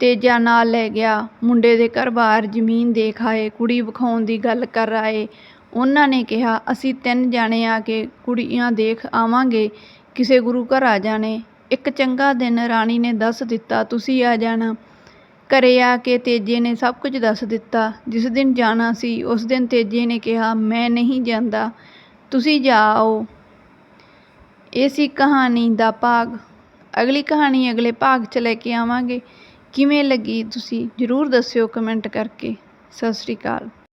ਤੇਜਾ ਨਾਲ ਲੈ ਗਿਆ। ਮੁੰਡੇ ਦੇ ਘਰ ਬਾਹਰ ਜ਼ਮੀਨ ਦੇਖ ਆਏ, ਕੁੜੀ ਵਿਖਾਉਣ ਦੀ ਗੱਲ ਕਰ ਆਏ। ਉਹਨਾਂ ਨੇ ਕਿਹਾ, ਅਸੀਂ ਤਿੰਨ ਜਾਣੇ ਆ ਕੇ ਕੁੜੀਆਂ ਦੇਖ ਆਵਾਂਗੇ। ਕਿਸੇ ਗੁਰੂ ਘਰ ਆ ਜਾਣੇ। ਇੱਕ ਚੰਗਾ ਦਿਨ ਰਾਣੀ ਨੇ ਦੱਸ ਦਿੱਤਾ, ਤੁਸੀਂ ਆ ਜਾਣਾ। ਘਰੇ ਆ ਕੇ ਤੇਜੇ ਨੇ ਸਭ ਕੁਝ ਦੱਸ ਦਿੱਤਾ। ਜਿਸ ਦਿਨ ਜਾਣਾ ਸੀ, ਉਸ ਦਿਨ ਤੇਜੇ ਨੇ ਕਿਹਾ, ਮੈਂ ਨਹੀਂ ਜਾਂਦਾ। ਤੁਸੀਂ ਜਾਓ ਇਹ ਸੀ ਕਹਾਣੀ ਦਾ ਭਾਗ। ਅਗਲੀ ਕਹਾਣੀ ਅਗਲੇ ਭਾਗ 'ਚ ਲੈ ਕੇ ਆਵਾਂਗੇ। ਕਿਵੇਂ ਲੱਗੀ ਤੁਸੀਂ? ਜ਼ਰੂਰ ਦੱਸਿਓ ਕਮੈਂਟ ਕਰਕੇ। ਸਤਿ ਸ਼੍ਰੀ ਅਕਾਲ।